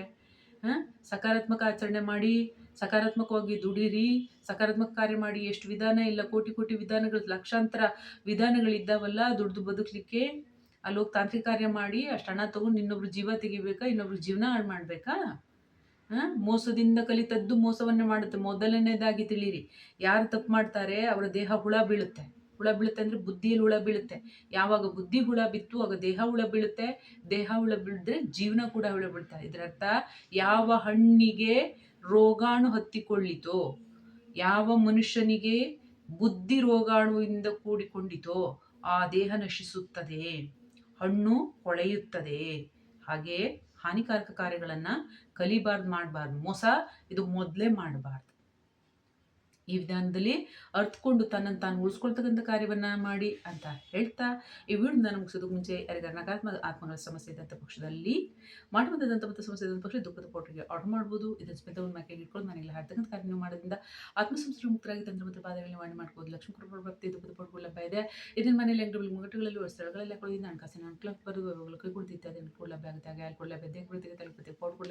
Speaker 1: ಸಕಾರಾತ್ಮಕ ಆಚರಣೆ ಮಾಡಿ, ಸಕಾರಾತ್ಮಕವಾಗಿ ದುಡೀರಿ, ಸಕಾರಾತ್ಮಕ ಕಾರ್ಯ ಮಾಡಿ. ಎಷ್ಟು ವಿಧಾನ ಇಲ್ಲ, ಕೋಟಿ ಕೋಟಿ ವಿಧಾನಗಳು, ಲಕ್ಷಾಂತರ ವಿಧಾನಗಳಿದ್ದಾವಲ್ಲ ದುಡ್ದು ಬದುಕಲಿಕ್ಕೆ. ಅಲ್ಲಿ ಹೋಗಿ ತಾಂತ್ರಿಕ ಕಾರ್ಯ ಮಾಡಿ, ಅಷ್ಟು ಹಣ ತಗೊಂಡು ಇನ್ನೊಬ್ರು ಜೀವ ತೆಗಿಬೇಕಾ, ಇನ್ನೊಬ್ರು ಜೀವನ ಹಾಳು ಮಾಡಬೇಕಾ? ಮೋಸದಿಂದ ಕಲಿತದ್ದು ಮೋಸವನ್ನು ಮಾಡುತ್ತೆ. ಮೊದಲನೇದಾಗಿ ತಿಳಿರಿ ಯಾರು ತಪ್ಪು ಮಾಡ್ತಾರೆ, ಅವರ ದೇಹ ಹುಳ ಬೀಳುತ್ತೆ. ಹುಳ ಬೀಳುತ್ತೆ ಅಂದರೆ ಬುದ್ಧಿಯಲ್ಲಿ ಹುಳ ಬೀಳುತ್ತೆ. ಯಾವಾಗ ಬುದ್ಧಿ ಹುಳ ಬಿತ್ತು, ಆಗ ದೇಹ ಹುಳ ಬೀಳುತ್ತೆ. ದೇಹ ಹುಳ ಬೀಳಿದ್ರೆ ಜೀವನ ಕೂಡ ಹುಳ ಬೀಳ್ತಾರೆ. ಇದರರ್ಥ ಯಾವ ಹಣ್ಣಿಗೆ ರೋಗಾಣು ಹತ್ತಿಕೊಳ್ಳಿತೋ, ಯಾವ ಮನುಷ್ಯನಿಗೆ ಬುದ್ಧಿ ರೋಗಾಣುವಿಂದ ಕೂಡಿಕೊಂಡಿತೋ, ಆ ದೇಹ ನಶಿಸುತ್ತದೆ. ಹಣ್ಣು ಕೊಳೆಯುತ್ತದೆ. ಹಾಗೆ ಹಾನಿಕಾರಕ ಕಾರ್ಯಗಳನ್ನು ಕಲಿಬಾರ್ದು ಮಾಡಬಾರ್ದು. ಮೋಸ ಇದು ಮೊದಲೇ ಮಾಡಬಾರ್ದು. ಈ ವಿಧಾನದಲ್ಲಿ ಅರ್ಥಕೊಂಡು ತನ್ನನ್ನು ತಾನು ಉಳಿಸ್ಕೊಳ್ತಕ್ಕಂಥ ಕಾರ್ಯವನ್ನು ಮಾಡಿ ಅಂತ ಹೇಳ್ತಾ ಈ ವಿಡಿಯೋನ ನಾನು ಮುಗಿಸೋದಕ್ಕೆ ಮುಂಚೆ ಯಾರಿಗಾರ ನಕಾರಾತ್ಮಕ ಆತ್ಮಗಳ ಸಮಸ್ಯೆ ಇದ್ದಂಥ ಪಕ್ಷದಲ್ಲಿ ಮಾಡುವಂಥ ಮತ್ತು ಸಮಸ್ಯೆ ಇದ್ದಂಥ ಪಕ್ಷ ದುಃಖದ ಪೌಡ್ರಿಗೆ ಆರ್ಡರ್ ಮಾಡ್ಬೋದು. ಇದನ್ನು ಸ್ಮಿತವನ್ನು ಮ್ಯಾಕೆಗೆ ಇಟ್ಕೊಂಡು ಮನೆಯಲ್ಲಿ ಹಾಡ್ತಕ್ಕಂಥ ಕಾರ್ಯ ಮಾಡೋದ್ರಿಂದ ಆತ್ಮಸಂಸ್ಕೃತಿ ಮುಕ್ತರಾಗಿ ತಂತ್ರ ಮತ್ತು ಬಾಧೆಗಳನ್ನು ಮಾಡಿ ಮಾಡ್ಬೋದು. ಲಕ್ಷ್ಮಿ ಕುಟುಂಬ ಭಕ್ತಿ, ದುಃಖದ ಪೌಡ್ಗಳು ಲಭ್ಯ ಇದೆ. ಇದನ್ನು ಮನೆಯಲ್ಲಿ ಅಂಗಡಿಗಳು ಮುಗಟುಗಳಲ್ಲಿ ಸ್ಥಳಗಳಲ್ಲಿ ಹಾಕೊಳ್ಳೋದ್ರಿಂದ ಹಣಕಾಸಿನ ಅನುಕೂಲ ಕೈ ಕೈಗೊಳ್ತಿ ಇತ್ಯಾದಿ ಅನುಕೂಲ ಲಭ್ಯ ಆಗುತ್ತೆ. ಹಾಗೆ ಆಲ್ಕೋಲ್ ಲಭ್ಯ ದೇಹ ಪ್ರತಿಗೆ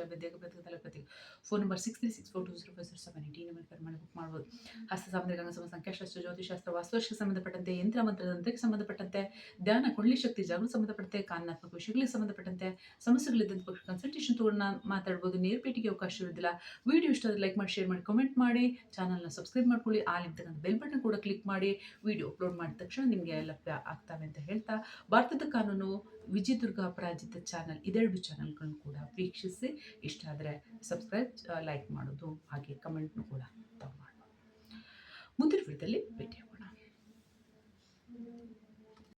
Speaker 1: ಲಭ್ಯ ದೇಹ ಪ್ರತಿಗೆ ತಲುಪತ್ತೆ phone number six three six four two zero five zero seven eighteen number ಕರೆ ಮಾಡಿ ಬುಕ್ ಮಾಡ್ಬೋದು. ಹಸ್ತ ಸಾಮುದ್ರಿಕ ಸಮ ಸಂಖ್ಯಾಶಾಸ್ತ್ರ ಜ್ಯೋತಿಷಾಸ್ತ್ರ ವಾಸ್ತುವರ್ಷಕ್ಕೆ ಸಂಬಂಧಪಟ್ಟಂತೆ, ಯಂತ್ರ ಮಂತ್ರ ತಂತ್ರಕ್ಕೆ ಸಂಬಂಧಪಟ್ಟಂತೆ, ಧ್ಯಾನ ಕುಳ್ಳಿ ಶಕ್ತಿ, ಜಾಗೃತಿ ಸಂಬಂಧಪಟ್ಟಂತೆ ಕಾನಾತ್ಮಕ ವಿಷಯಗಳಿಗೆ ಸಂಬಂಧಪಟ್ಟಂತೆ ಸಮಸ್ಯೆಗಳಿದ್ದಂಥ ಪಕ್ಷ ಕನ್ಸಲ್ಟೇಷನ್ ತಗೊಂಡು ಮಾತಾಡ್ಬೋದು. ನೇರ್ಪೇಟಿಗೆ ಅವಕಾಶ ಇರೋದಿಲ್ಲ ವಿಡಿಯೋ ಇಷ್ಟ ಲೈಕ್ ಮಾಡಿ ಶೇರ್ ಮಾಡಿ ಕಮೆಂಟ್ ಮಾಡಿ. ಚಾನಲ್ನ ಸಬ್ಸ್ಕ್ರೈಬ್ ಮಾಡ್ಕೊಳ್ಳಿ. ಆ ಇರ್ತಕ್ಕಂಥ ಬೆಲ್ ಬಟನ್ ಕೂಡ ಕ್ಲಿಕ್ ಮಾಡಿ. ವಿಡಿಯೋ ಅಪ್ಲೋಡ್ ಮಾಡಿದ ತಕ್ಷಣ ನಿಮಗೆ ಲಭ್ಯ ಆಗ್ತವೆ ಅಂತ ಹೇಳ್ತಾ, ಭಾರತದ ಕಾನೂನು ವಿಜಯದುರ್ಗ ಅಪರಾಜಿತ ಚಾನಲ್ ಇದೆರಡು ಚಾನಲ್ಗಳನ್ನು ಕೂಡ ವೀಕ್ಷಿಸಿ. ಇಷ್ಟ ಆದರೆ ಸಬ್ಸ್ಕ್ರೈಬ್ ಲೈಕ್ ಮಾಡೋದು, ಹಾಗೆ ಕಮೆಂಟ್ನು ಕೂಡ ತಾವು put it with